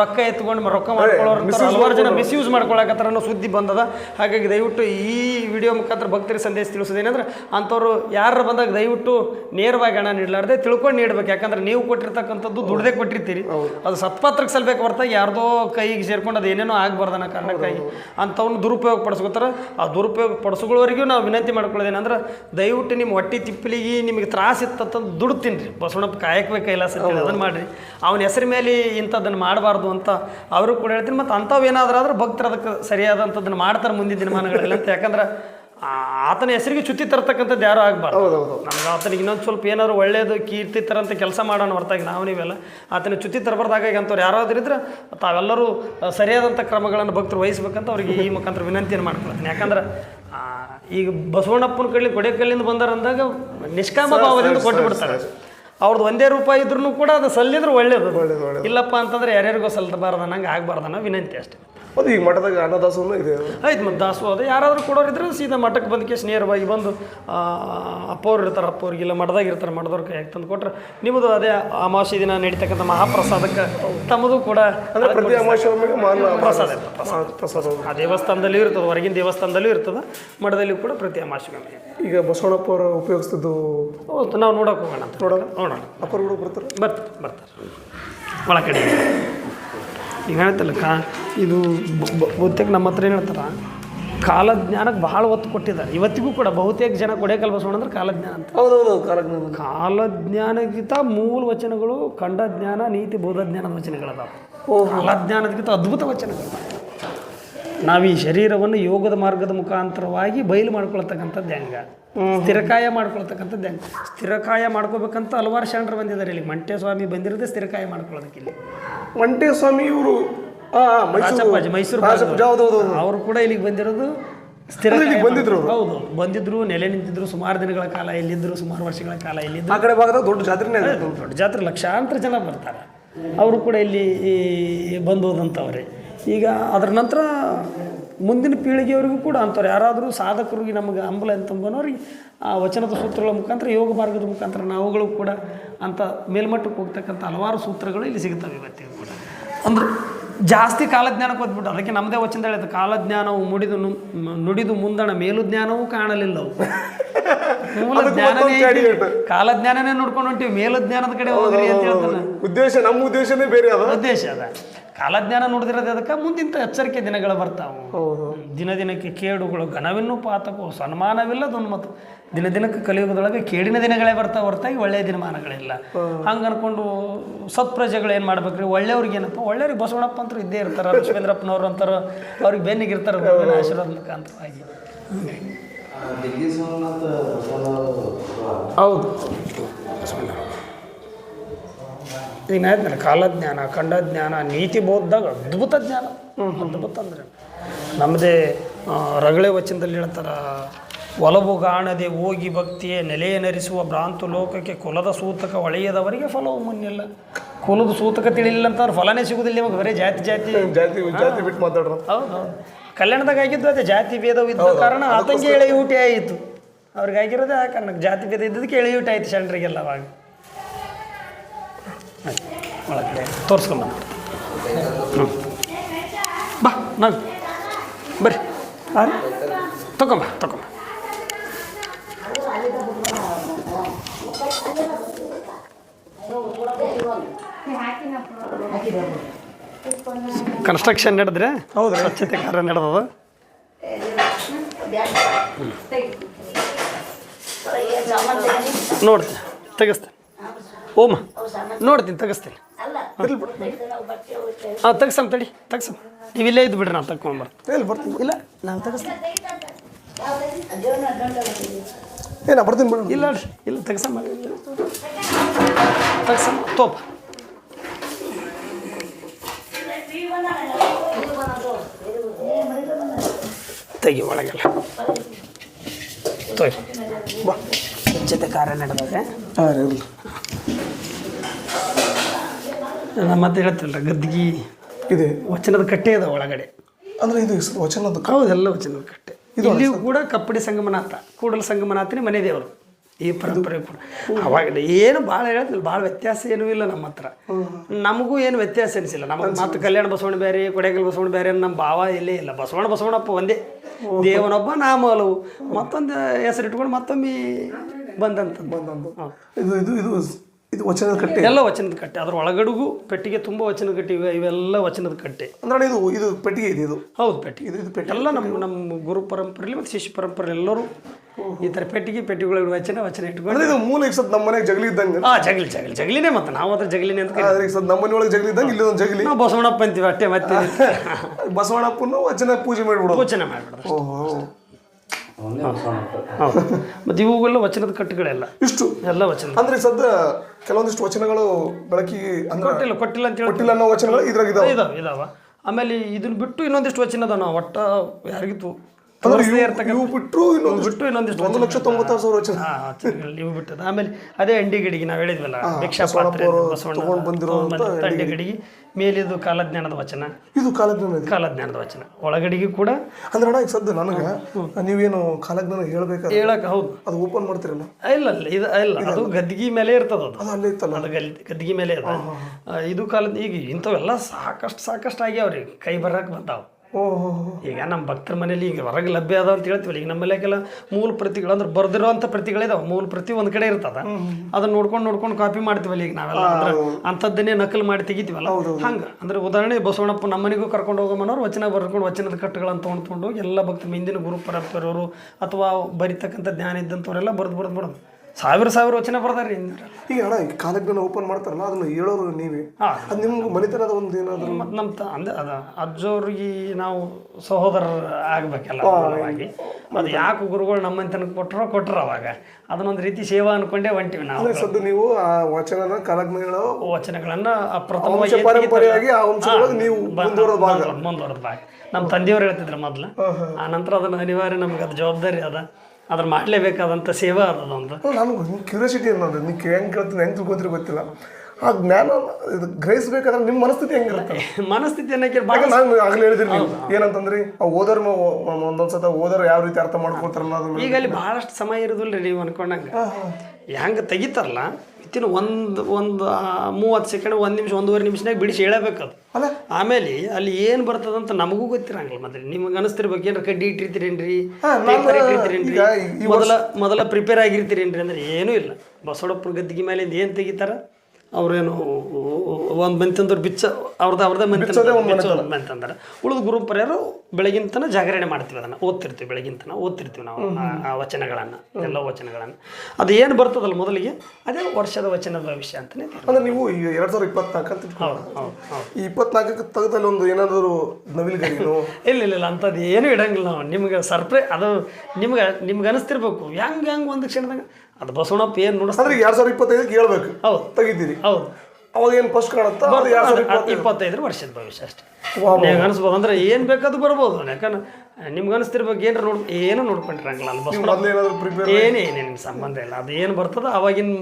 ರೊಕ್ಕ ಎತ್ಕೊಂಡು ರೊಕ್ಕ ಮಾಡ್ಕೊಳ್ಳೋರು. ಹಲವಾರು ಜನ ಮಿಸ್ಯೂಸ್ ಮಾಡ್ಕೊಳಕತ್ತಾರ ಅನ್ನೋ ಸುದ್ದಿ ಬಂದದ. ಹಾಗಾಗಿ ದಯವಿಟ್ಟು ಈ ವಿಡಿಯೋ ಮುಖಾಂತರ ಭಕ್ತರಿಗೆ ಸಂದೇಶ ತಿಳಿಸೋದೇನೆಂದ್ರೆ ಅಂಥವ್ರು ಯಾರು ಬಂದಾಗ ದಯವಿಟ್ಟು ನೇರವಾಗಿ ಹಣ ನೀಡಲಾರ್ದೆ ತಿಳ್ಕೊಂಡು ನೀಡ್ಬೇಕು. ಯಾಕಂದ್ರೆ ನೀವು ಕೊಟ್ಟಿರ್ತಕ್ಕಂಥದ್ದು ದುಡ್ದೇ ಕೊಟ್ಟಿರ್ತೀರಿ. ಅದು ಸತ್ಪಾತ್ರಕ್ಕೆ ಸಲ್ಬೇಕು ಹೊರತಾಗಿ ಯಾರ್ದೋ ಕೈಗೆ ಸೇರ್ಕೊಂಡು ಅದು ಏನೇನೋ ಆಗ್ಬಾರ್ದು ಅನ್ನೋ ಕಾರಣಕ್ಕಾಗಿ ಅಂಥವ್ನ ದುರುಪಯೋಗ ಪಡಿಸ್ಕೋತಾರೆ. ಆ ದುರುಪಯೋಗ ಪಡಿಸ್ಕೊಳ್ಳೋರಿಗೂ ನಾವು ವಿನಂತಿ ಮಾಡ್ಕೊಳ್ಳೋದೇನಂದ್ರೆ ದಯವಿಟ್ಟು ನಿಮ್ಮ ಹೊಟ್ಟೆ ತಿಪ್ಪಲಿಗೆ ನಿಮಗೆ ತ್ರಾಸ ಇತ್ತಂತ ದುಡ್ಡು ತಿನ್ರಿ. ಬಸವಣ್ಣಪ್ಪ ಕಾಯಕವೇ ಕೈಲಾಸ ಅಂತೇಳಿ ಅದನ್ನು ಮಾಡಿರಿ. ಅವನ ಹೆಸರು ಮೇಲೆ ಇಂಥದ್ದನ್ನು ಮಾಡಬಾರ್ದು ಅಂತ ಅವರು ಕೂಡ ಹೇಳ್ತೀನಿ. ಮತ್ತು ಅಂಥವು ಏನಾದರೂ ಆದ್ರೆ ಭಕ್ತರು ಅದಕ್ಕೆ ಸರಿಯಾದಂಥದ್ದನ್ನು ಮಾಡ್ತಾರೆ ಮುಂದಿನ ದಿನಮಾನಗಳಲ್ಲಿ ಅಂತ. ಯಾಕಂದ್ರೆ ಆತನ ಹೆಸರಿಗೆ ಚ್ಯುತಿ ತರ್ತಕ್ಕಂಥದ್ದು ಯಾರೂ ಆಗಬಾರ್ದು. ಹೌದು ನಮ್ಗೆ ಆತನಿಗೆ ಇನ್ನೊಂದು ಸ್ವಲ್ಪ ಏನಾದ್ರು ಒಳ್ಳೇದು ಕೀರ್ತಿ ತರಂತ ಕೆಲಸ ಮಾಡೋಣ ಹೊರತಾಗಿ ನಾವು ನೀವೆಲ್ಲ. ಆತನ ಚ್ಯುತಿ ತರಬಾರ್ದಾಗಾಗಿ ಅಂಥವ್ರು ಯಾರಾದ್ರೂ ಇದ್ರೆ ತಾವೆಲ್ಲರೂ ಸರಿಯಾದಂಥ ಕ್ರಮಗಳನ್ನು ಭಕ್ತರು ವಹಿಸ್ಬೇಕಂತ ಅವ್ರಿಗೆ ಈ ಮುಖಾಂತರ ವಿನಂತಿಯನ್ನು ಮಾಡ್ಕೊಳ್ತೀನಿ. ಯಾಕಂದ್ರೆ ಆ, ಈಗ ಬಸವಣ್ಣಪ್ಪನ ಕಳ್ಳಿ ಕೊಡೆಕಲ್ಲಿಂದ ಕಲ್ಲಿಂದ ಅಂದಾಗ ನಿಷ್ಕಾಮ ಭಾವದಿಂದ ಕೊಟ್ಟು ಬಿಡ್ತಾರೆ ಅವ್ರದ್ದು ಒಂದೇ ರೂಪಾಯಿ ಇದ್ರೂ ಕೂಡ ಅದು ಸಲ್ಲಿದ್ರೆ ಒಳ್ಳೇದು. ಇಲ್ಲಪ್ಪ ಅಂತಂದ್ರೆ ಯಾರ್ಯಾರಿಗೂ ಸಲ್ತಬಾರ್ದು ಅನ್ನಂಗೆ ಆಗ್ಬಾರ್ದು ಅನ್ನೋ ವಿನಂತಿ ಅಷ್ಟೇ. ಅದು ಈಗ ಮಠದಾಗ ಅನ್ನದಾಸವನ್ನು ಇದೆ. ಆಯ್ತು ಮತ್ತು ದಾಸೋಹ ಯಾರಾದರೂ ಕೊಡೋರಿದ್ರೆ ಸೀದಾ ಮಠಕ್ಕೆ ಬಂದಕ್ಕೆ ಕೇಸ್ ನೇರವಾಗಿ ಬಂದು ಅಪ್ಪವ್ರು ಇರ್ತಾರೆ ಅಪ್ಪವ್ರಿಗೆ ಇಲ್ಲ ಮಠದಾಗ ಇರ್ತಾರೆ ಮಠದವ್ರ ಕೈ ತಂದು ಕೊಟ್ರೆ ನಿಮ್ಮದು ಅದೇ ಅಮಾವಾಸ್ಯ ದಿನ ನಡೀತಕ್ಕಂಥ ಮಹಾಪ್ರಸಾದಕ್ಕೆ ತಮ್ಮದು ಕೂಡ ಅಂದರೆ ಪ್ರತಿ ಅಮಾವಾಸ್ಯೆ ಪ್ರಸಾದ ಪ್ರಸಾದ ಆ ದೇವಸ್ಥಾನದಲ್ಲೂ ಇರ್ತದೆ ಹೊರಗಿನ ದೇವಸ್ಥಾನದಲ್ಲೂ ಇರ್ತದೆ. ಮಠದಲ್ಲಿ ಕೂಡ ಪ್ರತಿ ಅಮಾವಾಸ್ಯ ಈಗ ಬಸವಣ್ಣಪ್ಪ ಅವರು ಉಪಯೋಗಿಸ್ತಿದ್ದು ನಾವು ನೋಡೋಕೆ ಹೋಗೋಣ ನೋಡೋಣ. ನೋಡೋಣ. ಅಪ್ಪರು ಕೂಡ ಬರ್ತಾರೆ? ಬರ್ತಾರೆ ಬರ್ತಾರೆ. ಒಳ ಕಡೆ ಈಗ ಹೇಳ್ತಲ್ಲ ಕಾ ಇದು ಬಹುತೇಕ ನಮ್ಮ ಹತ್ರ ಏನು ಹೇಳ್ತಾರ ಕಾಲಜ್ಞಾನಕ್ಕೆ ಭಾಳ ಒತ್ತು ಕೊಟ್ಟಿದ್ದಾರೆ. ಇವತ್ತಿಗೂ ಕೂಡ ಬಹುತೇಕ ಜನ ಕೊಡೇಕಲ್ ಬಸವಣ್ಣ ಅಂದ್ರೆ ಕಾಲಜ್ಞಾನ ಅಂತ. ಹೌದೌದು ಕಾಲಜ್ಞಾನ. ಕಾಲಜ್ಞಾನಕ್ಕಿಂತ ಮೂಲ ವಚನಗಳು ಖಂಡ ಜ್ಞಾನ ನೀತಿ ಬೋಧ ಜ್ಞಾನದ ಓಹ್. ಕಾಲಜ್ಞಾನದಕ್ಕಿಂತ ಅದ್ಭುತ ವಚನಗಳು. ನಾವು ಈ ಶರೀರವನ್ನು ಯೋಗದ ಮಾರ್ಗದ ಮುಖಾಂತರವಾಗಿ ಬಯಲು ಮಾಡ್ಕೊಳ್ತಕ್ಕಂಥದ್ದು ಹೆಂಗೆ? ಸ್ಥಿರಕಾಯ ಮಾಡ್ಕೊಳ್ತಕ್ಕಂಥದ್ದು ಹೆಂಗೆ? ಸ್ಥಿರಕಾಯ ಮಾಡ್ಕೋಬೇಕಂತ ಹಲವಾರು ಶರಣರು ಬಂದಿದ್ದಾರೆ. ಇಲ್ಲಿ ಮಂಟೆ ಸ್ವಾಮಿ ಬಂದಿರೋದೇ ಸ್ಥಿರಕಾಯ ಮಾಡ್ಕೊಳ್ಳೋದಕ್ಕೆ ಇಲ್ಲಿ. ಮಂಟೆ ಸ್ವಾಮಿ ಇವರು ಮೈಸೂರು. ಅವರು ಕೂಡ ಇಲ್ಲಿಗೆ ಬಂದಿರೋದು ಸ್ಥಿರ ಬಂದಿದ್ರು ಅವ್ರು? ಹೌದು ಬಂದಿದ್ರು ನೆಲೆ ನಿಂತಿದ್ರು ಸುಮಾರು ದಿನಗಳ ಕಾಲ ಇಲ್ಲಿದ್ದರು ಸುಮಾರು ವರ್ಷಗಳ ಕಾಲ ಇಲ್ಲಿದ್ದರು ಆ ಕಡೆ ಭಾಗದಾಗ ದೊಡ್ಡ ಜಾತ್ರೆನೇ ದೊಡ್ಡ ಜಾತ್ರೆ. ಲಕ್ಷಾಂತರ ಜನ ಬರ್ತಾರೆ. ಅವರು ಕೂಡ ಇಲ್ಲಿ ಈ ಬಂದು ಹೋದಂಥವ್ರೆ ಈಗ ಅದರ ನಂತರ ಮುಂದಿನ ಪೀಳಿಗೆಯವರಿಗೂ ಕೂಡ ಅಂಥವ್ರು ಯಾರಾದರೂ ಸಾಧಕರಿಗೆ ನಮಗೆ ಅಂಬಲ ಅಂತಂಬನವ್ರಿಗೆ ಆ ವಚನದ ಸೂತ್ರಗಳ ಮುಖಾಂತರ ಯೋಗ ಮಾರ್ಗದ ಮುಖಾಂತರ ನಾವುಗಳು ಕೂಡ ಅಂಥ ಮೇಲ್ಮಟ್ಟಕ್ಕೆ ಹೋಗ್ತಕ್ಕಂಥ ಹಲವಾರು ಸೂತ್ರಗಳು ಇಲ್ಲಿ ಸಿಗ್ತವೆ ಇವತ್ತಿಗೂ ಕೂಡ. ಅಂದ್ರೆ ಜಾಸ್ತಿ ಕಾಲಜ್ಞಾನಕ್ಕೆ ಓದ್ಬಿಟ್ಟು ಅದಕ್ಕೆ ನಮ್ಮದೇ ವಚನ ಹೇಳಿದ ಕಾಲಜ್ಞಾನವು ಮುಡಿದು ನುಡಿದು ಮುಂದಣ ಮೇಲು ಜ್ಞಾನವೂ ಕಾಣಲಿಲ್ಲವು ಮೂಲ ಜ್ಞಾನನೇ. ಕಾಲಜ್ಞಾನನೇ ನೋಡ್ಕೊಂಡು ಹೊಂಟಿವಿ ಮೇಲು ಜ್ಞಾನದ ಕಡೆ ಹೋಗ್ರಿ ಅಂತ ಹೇಳ್ತಾನೆ ಉದ್ದೇಶ ನಮ್ಮ ಉದ್ದೇಶನೇ ಬೇರೆ ಅದ. ಉದ್ದೇಶ ಅದ. ಕಾಲಜ್ಞಾನ ನೋಡಿದಿರೋದು ಅದಕ್ಕೆ ಮುಂದಿಂತ ಎಚ್ಚರಿಕೆ ದಿನಗಳು ಬರ್ತಾವೆ. ಹೌದು ದಿನ ದಿನಕ್ಕೆ ಕೇಡುಗಳು ಘನವಿನ್ನೂ ಪಾತಕವು ಸನ್ಮಾನವಿಲ್ಲ ಮತ್ತು ದಿನ ದಿನಕ್ಕೆ ಕಲಿಯುಗದೊಳಗೆ ಕೇಡಿನ ದಿನಗಳೇ ಬರ್ತಾವೆ ಹೊರತಾಗಿ ಒಳ್ಳೆಯ ದಿನಮಾನಗಳಿಲ್ಲ. ಹಂಗೆ ಅನ್ಕೊಂಡು ಸತ್ಪ್ರಜೆಗಳು ಏನು ಮಾಡ್ಬೇಕ್ರಿ? ಒಳ್ಳೆಯವ್ರಿಗೆ ಏನಪ್ಪ? ಒಳ್ಳೆಯವ್ರಿಗೆ ಬಸವಣ್ಣಪ್ಪ ಅಂತ ಇದ್ದೇ ಇರ್ತಾರೆ ಲಕ್ಷ್ಮೇಂದ್ರಪ್ಪನವ್ರು ಅಂತಾರೆ ಅವ್ರಿಗೆ ಬೆನ್ನಿಗೆ ಇರ್ತಾರೆ ಆಶೀರ್ವಾದ ಮುಖಾಂತರವಾಗಿ. ಹೌದು. ಈಗ ನಾ ಹೇಳ್ತೀನಿ ಕಾಲಜ್ಞಾನ ಖಂಡಜ್ಞಾನ ನೀತಿ ಬೋಧದಾಗ ಅದ್ಭುತ ಜ್ಞಾನ. ಅದ್ಭುತ ಅಂದ್ರೆ ನಮ್ಮದೇ ರಗಳೆ ವಚನದಲ್ಲಿ ಹೇಳ್ತಾರೆ ಒಲವು ಗಾಣದೆ ಹೋಗಿ ಭಕ್ತಿಯೇ ನೆಲೆಯ ನರಿಸುವ ಭ್ರಾಂತು ಲೋಕಕ್ಕೆ ಕುಲದ ಸೂತಕ ಒಳೆಯದವರಿಗೆ ಫಲವು ಮುನ್ನಿಲ್ಲ. ಕುಲದ ಸೂತಕ ತಿಳಿಲಿಲ್ಲ ಅಂತಂದ್ರೆ ಫಲನೇ ಸಿಗುದಿಲ್ಲ ಇವಾಗ ಬರೀ ಜಾತಿ ಜಾತಿ. ಜಾತಿ ಜಾತಿ ಬಿಟ್ಟು ಮಾತಾಡ್ರ. ಹೌದು ಹೌದು. ಕಲ್ಯಾಣದಾಗ ಆಗಿದ್ದು ಅದೇ ಜಾತಿ ಭೇದವು ಇದ್ದ ಕಾರಣ ಆತಂಕ ಎಳೆಯೂಟಿ ಆಯಿತು. ಅವ್ರಿಗೆ ಆಗಿರೋದೇ ಆ ಕಾರಣಕ್ಕೆ ಜಾತಿ ಭೇದ ಇದ್ದದಕ್ಕೆ ಎಳೆಯೂಟ ಆಯಿತು ಶರಣರಿಗೆಲ್ಲ ಅವಾಗ. ಒಳಗಡೆ. ತೋರಿಸ್ಕೊಂಬ ಹ್ಞೂ ಬಾ ನಾವು ಬರ್ರಿ. ಹಾಂ? ತಗೊಂಬ ತಗೊಂಬ ಕನ್ಸ್ಟ್ರಕ್ಷನ್ ನಡೆದ್ರೆ ಹೌದು ಸ್ವಚ್ಛತೆ ಕಾರ್ಯ ನಡೆದದು? ನೋಡ್ತೀನಿ. ತೆಗಿಸ್ತೇನೆ. ಓಮ. ನೋಡ್ತೀನಿ ತೆಗಿಸ್ತೀನಿ. ಹಾಂ ತೆಗ್ಸಮ್ ತಡಿ ತೆಗ್ಸಮ್ ನೀವು ಇಲ್ಲೇ ಇದ್ದು ಬಿಡ್ರಿ ನಾನು ತಗೊಂಬರ್ತೀನಿ ಎಲ್ಲಿ ಬರ್ತೀನಿ. ಇಲ್ಲ ನಾನು ತೆಗಿಸ್ತೀನಿ. ಏನ ನಾ ಬರ್ತೀನಿ ಬಿಡು. ಇಲ್ಲ ಅಲ್ರಿ ಇಲ್ಲ ತೆಗ್ಸಮ್ಮ ತೆಗ್ಸಮ್ಮ ತೋಪ. ತೆಗಿ ಒಳಗೆಲ್ಲ. ತೊಯ್. ಬಾ. ಸ್ವಚ್ಛತೆ ಕಾರ್ಯ ನಡೆದಾಗ ಹಾಂ ರೀ ಇರ್ಲಿ. ಮತ್ತೆ ಹೇಳ್ತಿಲ್ಲ ಗದ್ದಿಗೆ ಇದೆ. ವಚನದ ಕಟ್ಟೆ ಅದ ಒಳಗಡೆ. ಅಂದ್ರೆ ಇದು ವಚನದ ಹೌದೆಲ್ಲ ವಚನದ ಕಟ್ಟೆ. ಇದು ಕೂಡ ಕಪ್ಪಡಿ ಸಂಗಮನಾಥ ಕೂಡಲ ಸಂಗಮನಾಥನೇ ಮನೆ ದೇವರು. ಈ ಪರಂಪರೆ ಕೂಡ. ಅವಾಗ ಏನು ಭಾಳ ಹೇಳ್ತಿಲ್ಲ ಭಾಳ ವ್ಯತ್ಯಾಸ ಏನೂ ಇಲ್ಲ ನಮ್ಮ ಹತ್ರ. ನಮಗೂ ಏನು ವ್ಯತ್ಯಾಸ ಅನಿಸಿಲ್ಲ. ನಮಗೆ ಮತ್ತು ಕಲ್ಯಾಣ ಬಸವಣ್ಣ ಬೇರೆ ಕೊಡೆಗಲ್ ಬಸವಣ್ಣ ಬೇರೆ ನಮ್ಮ ಭಾವ ಇಲ್ಲೇ ಇಲ್ಲ. ಬಸವಣ್ಣ ಬಸವಣ್ಣಪ್ಪ ಒಂದೇ. ದೇವನೊಬ್ಬ ನಾಮ ಹಲವು ಮತ್ತೊಂದು ಹೆಸರಿಟ್ಕೊಂಡು ಮತ್ತೊಮ್ಮೆ ಬಂದಂತ. ಬಂದಂತ ಇದು ಇದು ಇದು ಇದು ವಚನದ ಕಟ್ಟೆ. ಎಲ್ಲ ವಚನದ ಕಟ್ಟೆ. ಅದ್ರ ಒಳಗಡೆಗೂ ಪೆಟ್ಟಿಗೆ ತುಂಬ ವಚನದ ಕಟ್ಟೆ. ಇವೆ ಇವೆಲ್ಲ ವಚನದ ಕಟ್ಟೆ. ಅಂದ್ರೆ ಇದು ಇದು ಪೆಟ್ಟಿಗೆ ಇದೆ ಇದು. ಹೌದು ಪೆಟ್ಟಿಗೆ. ಇದು ಇದು ಪೆಟ್ಟೆಲ್ಲ ಎಲ್ಲ ನಮ್ಮ ನಮ್ಮ ಗುರು ಪರಂಪರೆಯಲ್ಲಿ ಮತ್ತು ಶಿಷ್ಯ ಪರಂಪರೆ ಎಲ್ಲರೂ ಈ ಥರ ಪೆಟ್ಟಿಗೆ ಪೆಟ್ಟಿಗೆಗಳು ವಚನ ವಚನ ಇಟ್ಕೊಂಡು ಅಂದ್ರೆ ಇದು ಮೂಲ ಈಗ ನಮ್ಮ ಮನೆಗೆ ಜಗಲಿ ಇದ್ದಂಗೆ. ಆ ಜಗಲಿ ಜಗಲಿ. ಜಗಲಿನೇ ಮತ್ತೆ. ನಾವು ಅದ್ರ ಜಗಲಿನೇ ಅಂತ. ಆದ್ರೆ ಈಗ ನಮ್ಮ ಮನೆ ಒಳಗೆ ಜಗಲಿ ಇದ್ದಂಗೆ ಇಲ್ಲಿ ಒಂದು ಜಗಲಿ. ನಾವು ಬಸವಣ್ಣಪ್ಪ ಅಂತೀವಿ ಅಷ್ಟೇ ಮತ್ತೆ. ಬಸವಣ್ಣಪ್ಪನ ವಚನ ಪೂಜೆ ಮಾಡಿಬಿಡೋದು. ವಚನ ಮಾಡಿಬಿಡೋದು. ಹೌದು ಮತ್ತು ಇವುಗೆಲ್ಲ ವಚನದ ಕಟ್ಟುಗಳೆಲ್ಲ. ಇಷ್ಟು. ಎಲ್ಲ ವಚನ ಅಂದ್ರೆ ಸದ್ಯ ಕೆಲವೊಂದಿಷ್ಟು ವಚನಗಳು ಬೆಳಕಿ ಅಂದ್ರೆ ಕೊಟ್ಟಿಲ್ಲ ಕೊಟ್ಟಿಲ್ಲ ಅಂತ ಹೇಳಿ ಕೊಟ್ಟಿಲ್ಲ ಅನ್ನೋ ವಚನಗಳು ಇದ್ರಾಗ ಇದಾವೆ. ಇದಾವೆ ಇದಾವ. ಆಮೇಲೆ ಇದನ್ನ ಬಿಟ್ಟು ಇನ್ನೊಂದಿಷ್ಟು ವಚನ ಅದಾವ ನಾವು. ಒಟ್ಟ ಯಾರಿಗಿತ್ತು ಇವು- ಬಿಟ್ಟರು ಇನ್ನೊಂದು ಬಿಟ್ಟು ಇನ್ನೊಂದಿಷ್ಟು ಒಂದು ಲಕ್ಷ ತೊಂಬತ್ತಾರು ಸಾವಿರ ವಚನ. ಇವು ಬಿಟ್ಟದ ಆಮೇಲೆ ಅದೇ ಅಂಡಿ ಗಡಿಗೆ ನಾವು ಹೇಳಿದ್ವಲ್ಲ ಭಿಕ್ಷಾ ಪಾತ್ರ ತಗೊಂಡ್ ಬಂದಿರುವಂತ ಅಂಡಿ ಗಡಿಗೆ ಮೇಲಿದು ಕಾಲಜ್ಞಾನದ ವಚನ. ಇದು ಕಾಲಜ್ಞಾನ ಕಾಲಜ್ಞಾನದ ವಚನ. ಒಳಗಡಿಗೆ ಕೂಡ ಅಂದ್ರೆ ಅಣ್ಣ ಈಗ ಸದ್ಯ ನನಗೆ ನೀವೇನು ಕಾಲಜ್ಞಾನ ಹೇಳ್ಬೇಕು ಹೇಳಕ್ ಹೌದು. ಅದು ಓಪನ್ ಮಾಡ್ತಿರಲ್ಲ? ಇಲ್ಲ ಇಲ್ಲ ಇದು ಇಲ್ಲ ಅದು ಗದ್ದಿಗೆ ಮೇಲೆ ಇರ್ತದ ಅದು. ಅಲ್ಲೇ ಇತ್ತಲ್ಲ? ಅದು ಗದ್ದಿಗೆ ಮೇಲೆ ಅದ. ಇದು ಕಾಲದ ಈಗ ಇಂಥವೆಲ್ಲ ಸಾಕಷ್ಟು ಸಾಕಷ್ಟು ಆಗ್ಯಾವ್ರಿ ಕೈ ಬರಕ್ಕೆ ಬಂದಾವ. ಓಹೋ. ಈಗ ನಮ್ಮ ಭಕ್ತರ ಮನೇಲಿ ಈಗ ಹೊರಗೆ ಲಭ್ಯ ಅದ ಅಂತ ಹೇಳ್ತೀವಲ್ಲ ಈಗ ನಮ್ಮಲ್ಲೆಲ್ಲ ಮೂಲ ಪ್ರತಿಗಳು ಅಂದ್ರೆ ಬರ್ದಿರೋಂಥ ಪ್ರತಿಗಳಿದಾವೆ ಮೂಲ ಪ್ರತಿ ಒಂದು ಕಡೆ ಇರ್ತದ. ಅದನ್ನ ನೋಡ್ಕೊಂಡು ನೋಡ್ಕೊಂಡು ಕಾಪಿ ಮಾಡ್ತೀವಲ್ಲ ಈಗ ನಾವೆಲ್ಲ ಅಂದ್ರೆ ಅಂಥದ್ದನ್ನೇ ನಕಲು ಮಾಡಿ ತೆಗಿತೀವಲ್ಲ? ಹಂಗ. ಅಂದ್ರೆ ಉದಾಹರಣೆ ಬಸವಣ್ಣಪ್ಪ ನಮ್ಮನಿಗೂ ಕರ್ಕೊಂಡು ಹೋಗೋ ಮನೋರು ವಚನ ಬರ್ಕೊಂಡು ವಚನದ ಕಟ್ಟುಗಳನ್ನು ತೊಗೊಂಡು ಎಲ್ಲ ಭಕ್ತರು ಹಿಂದಿನ ಗುರು ಪರಂಪರೆಯವರು ಅಥವಾ ಬರಿತಕ್ಕಂಥ ಜ್ಞಾನ ಇದ್ದಂಥವರೆಲ್ಲ ಬರ್ದು ಬರ್ದು ಬರ್ದು ಸಾವಿರ ಸಾವಿರ ವಚನ ಬರ್ತಾರೆ ಈಗ ಅಣ್ಣ ಈಗ ಕಾಲಜ್ಞಾನ ಓಪನ್ ಮಾಡ್ತಾರಲ್ಲ ಅದನ್ನ ಹೇಳೋರು ನೀವೇ. ಅದು ನಿಮ್ಗೆ ಮನಿತನದ ಒಂದು ಏನಾದರೂ? ಮತ್ತು ನಮ್ಮ ತ ಅಂದ್ರೆ ಅದ ಅಜ್ಜೋರಿಗೆ ನಾವು ಸಹೋದರ ಆಗಬೇಕಲ್ಲ ಅದು ಯಾಕೆ ಗುರುಗಳು ನಮ್ಮಂತ ತನಕ ಕೊಟ್ಟರೋ ಕೊಟ್ಟರು ಅವಾಗ. ಅದನ್ನೊಂದು ರೀತಿ ಸೇವಾ ಅನ್ಕೊಂಡೇ ಹೊಂಟಿವಿ ನಾವು. ಸದ್ದು ನೀವು ಆ ವಚನನ ಕಾಲಜ್ಞಾನ ವಚನಗಳನ್ನು ವಚನಗಳನ್ನ ಪರಂಪರೆಯಾಗಿ ಆ? ವಂಶದೊಳಗೆ ನೀವು ಮುಂದುವರೆದ ಭಾಗ. ಮುಂದುವರೆದ- ಮುಂದುವರೆದ ಭಾಗ. ನಮ್ಮ ತಂದೆಯವರು ಹೇಳ್ತಿದ್ರು ಮೊದಲು. ಆ ನಂತರ ಅದನ್ನ ಅನಿವಾರ್ಯ ನಮ್ಗೆ ಅದು ಜವಾಬ್ದಾರಿ ಅದ. ಅದನ್ನ ಮಾಡಲೇಬೇಕಾದಂಥ ಸೇವಾ ಅದ ನನಗೆ ನಾನು ಕ್ಯೂರಿಯಾಸಿಟಿ ಅನ್ನೋದು ನೀವು ಹೆಂಗೆ ಕೇಳ್ತೀನಿ ಹೆಂಗೆ ತಿಳ್ಕೊತೀರಿ ಗೊತ್ತಿಲ್ಲ. ಆ ಜ್ಞಾನ ಇದು ಗ್ರಹಿಸ್ಬೇಕಾದ್ರೆ ನಿಮ್ಮ ಮನಸ್ಥಿತಿ ಹೆಂಗಿರುತ್ತೆ ಮನಸ್ಥಿತಿ ಅನ್ನಕ್ಕೆ ಭಾಳ ಯಾಕೆ ನಾನು ಆಗಲೇ ಹೇಳಿದ್ರಿ ನೀವು ಏನಂತಂದ್ರಿ ಆ ಓದೋರ್ ಒಂದೊಂದ್ಸತ ಓದೋರು ಯಾವ ರೀತಿ ಅರ್ಥ ಮಾಡ್ಕೊಳ್ತಾರ ಅನ್ನೋದು ಈಗ ಅಲ್ಲಿ ಭಾಳಷ್ಟು ಸಮಯ ಇರೋದಿಲ್ಲ ರೀ ನೀವು ಅನ್ಕೊಂಡಂಗೆ. ಹೆಂಗೆ ತೆಗಿತಾರಲ್ಲ ವಿತಿನ್ ಒಂದು ಒಂದು ಮೂವತ್ತು ಸೆಕೆಂಡ್ ಒಂದು ನಿಮಿಷ ಒಂದೂವರೆ ನಿಮಿಷನಾಗ ಬಿಡಿಸಿ ಹೇಳಬೇಕದು ಅಲ್ಲ. ಆಮೇಲೆ ಅಲ್ಲಿ ಏನು ಬರ್ತದಂತ ನಮಗೂ ಗೊತ್ತಿರಂಗಿಲ್ಲ ಮತ್ತೆ ನಿಮ್ಗೆ ಅನಿಸ್ತಿರ್ಬೇಕು ಏನಾರ ಕಡ್ಡಿ ಇಟ್ಟಿರ್ತೀರೇನ್ರಿ? ಇಟ್ಟಿರ್ತೀರೇನ್ರಿ? ಮೊದಲ ಮೊದಲ ಪ್ರಿಪೇರ್ ಆಗಿರ್ತೀರೇನ್ರಿ ಅಂದ್ರೆ ಏನೂ ಇಲ್ಲ. ಬಸವಡಪ್ಪ ಗದ್ದಿಗೆ ಮೇಲಿಂದ ಏನು ತೆಗಿತಾರ? ಅವ್ರೇನು ಒಂದು ಮೆಂತಂದ್ರೆ ಬಿಚ್ಚ ಅವ್ರದ್ದು ಅವ್ರದ್ದೇ ಮೆಂತಂದ್ರೆ ಮಂತಂದ್ರೆ. ಉಳಿದ ಗುರು ಪರ್ಯಾರು ಬೆಳಗಿನ ತನ ಜಾಗರಣೆ ಮಾಡ್ತೀವಿ ಅದನ್ನು ಓದ್ತಿರ್ತೀವಿ ಬೆಳಗಿನ ತನ ಓದ್ತಿರ್ತೀವಿ ನಾವು ಆ- ವಚನಗಳನ್ನು ಎಲ್ಲ ವಚನಗಳನ್ನು. ಅದು ಏನು ಬರ್ತದಲ್ಲ ಮೊದಲಿಗೆ ಅದೇ ವರ್ಷದ ವಚನದ ವಿಷಯ ಅಂತಲೇ ಅಂದ್ರೆ ನೀವು ಎರಡು ಸಾವಿರದ ಇಪ್ಪತ್ನಾಲ್ಕು ಅಂತ ಈ ಇಪ್ಪತ್ನಾಲ್ಕಕ್ಕೆ ತೆಗೆದಲ್ಲಿ ಒಂದು ಏನಾದರೂ ನವಿಲುಗರಿನೋ? ಇಲ್ಲ ಇಲ್ಲ ಇಲ್ಲ ಅಂಥದ್ದು ಏನೂ ಇಡಂಗಿಲ್ಲ ನಾವು. ನಿಮ್ಗೆ ಸರ್ಪ್ರೈ ಅದು ನಿಮ್ಗೆ ನಿಮ್ಗೆ ಅನಿಸ್ತಿರ್ಬೇಕು. ಹೆಂಗೆ ಹೆಂಗೆ ಒಂದು ಕ್ಷಣದಾಗ ಅದು ಬಸವಣ್ಣಪ್ಪ ಏನು ನೋಡಿಸ್ತಾರೆ? ಎರಡು ಸಾವಿರದ ಇಪ್ಪತ್ತೈದಕ್ಕೆ ಹೇಳ್ಬೇಕು. ಹೌದು. ತೆಗಿದ್ದೀರಿ ಹೌದು. ಅವಾಗ ಏನು ಫಸ್ಟ್ ಕಾಣುತ್ತಾ ಅದು ಎರಡ್ ಸಾವಿರದ ಅದು ಇಪ್ಪತ್ತೈದರ ವರ್ಷದ ಭವಿಷ್ಯ ಅಷ್ಟೇ. ನಿಮ್ಗೆ ಅನಿಸ್ಬೋದು ಅಂದ್ರೆ ಏನು ಬೇಕಾದ್ರೂ ಬರ್ಬೋದು. ಯಾಕಂದ್ರೆ ನಿಮ್ಗೆ ಅನಿಸ್ತಿರ್ಬೇಕು ಏನಾರ ನೋಡ್ ಏನು ನೋಡ್ಕೊಂಡಿರಂಗಿಲ್ಲ ಅಲ್ಲಿ ಬಸವಣ್ಣ ಪ್ರಿಪೇರ್ ಸಂಬಂಧ ಇಲ್ಲ. ಅದು ಏನು ಬರ್ತದೆ ಅವಾಗಿನ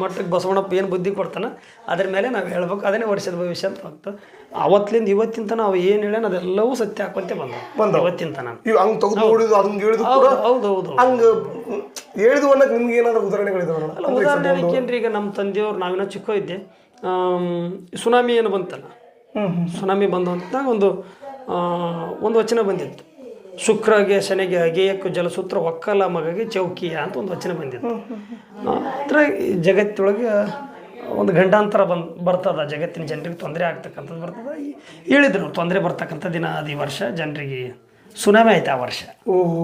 ಮಟ್ಟಕ್ಕೆ ಬಸವಣ್ಣಪ್ಪ ಏನು ಬುದ್ಧಿ ಕೊಡ್ತಾನೆ ಅದ್ರ ಮೇಲೆ ನಾವು ಹೇಳ್ಬೇಕು. ಅದನ್ನೇ ವರ್ಷದ ಭವಿಷ್ಯ ಅಂತ ಹೋಗ್ತದೆ. ಅವತ್ತಿಂದ ಇವತ್ತಿನ ತನಕ ನಾವು ಏನು ಹೇಳ ಅದೆಲ್ಲವೂ ಸತ್ಯ ಹಾಕೊಂತೆ ಬಂದ ಅವತ್ತಿನ ತನಕ ಈಗ ಹಂಗೆ ತೆಗೆದು ನೋಡಿದ್ದು ಹೇಳಿದ್ದು ಕೂಡ ಹೌದು ಹೌದು. ಹಂಗೆ ಹೇಳಿದು ಅನ್ನಕ್ಕೆ ನಿಮ್ಗೆ ಏನಾದ್ರು ಉದಾಹರಣೆಗಳಿದಾವೆ ಅಲ್ಲ ಉದಾಹರಣೆ ಏನಕ್ಕೆ ಈಗ ನಮ್ಮ ತಂದೆಯವ್ರು ನಾವಿನ್ನ ಚಿಕ್ಕ ಇದ್ದೆ ಸುನಾಮಿ ಏನು ಬಂತಲ್ಲ? ಸುನಾಮಿ ಬಂದಂತಾಗ ಒಂದು ಒಂದು ವಚನ ಬಂದಿತ್ತು. ಶುಕ್ರಗೆ ಶನಿಗೆ ಅಗೇಯಕ್ಕೂ ಜಲಸೂತ್ರ ಒಕ್ಕಲ ಮಗಗೆ ಚೌಕಿಯ ಅಂತ ಒಂದು ವಚನ ಬಂದಿತ್ತು. ಮಾತ್ರ ಜಗತ್ತೊಳಗೆ ಒಂದು ಗಂಡಾಂತರ ಬಂದು ಬರ್ತದ ಜಗತ್ತಿನ ಜನರಿಗೆ ತೊಂದರೆ ಆಗ್ತಕ್ಕಂಥದ್ದು ಬರ್ತದ. ಹೇಳಿದ್ರು ತೊಂದರೆ ಬರ್ತಕ್ಕಂಥ ದಿನ ಅದು ಈ ವರ್ಷ ಜನರಿಗೆ ಸುನಾಮಿ ಆಯ್ತು ಆ ವರ್ಷ. ಓಹೋ.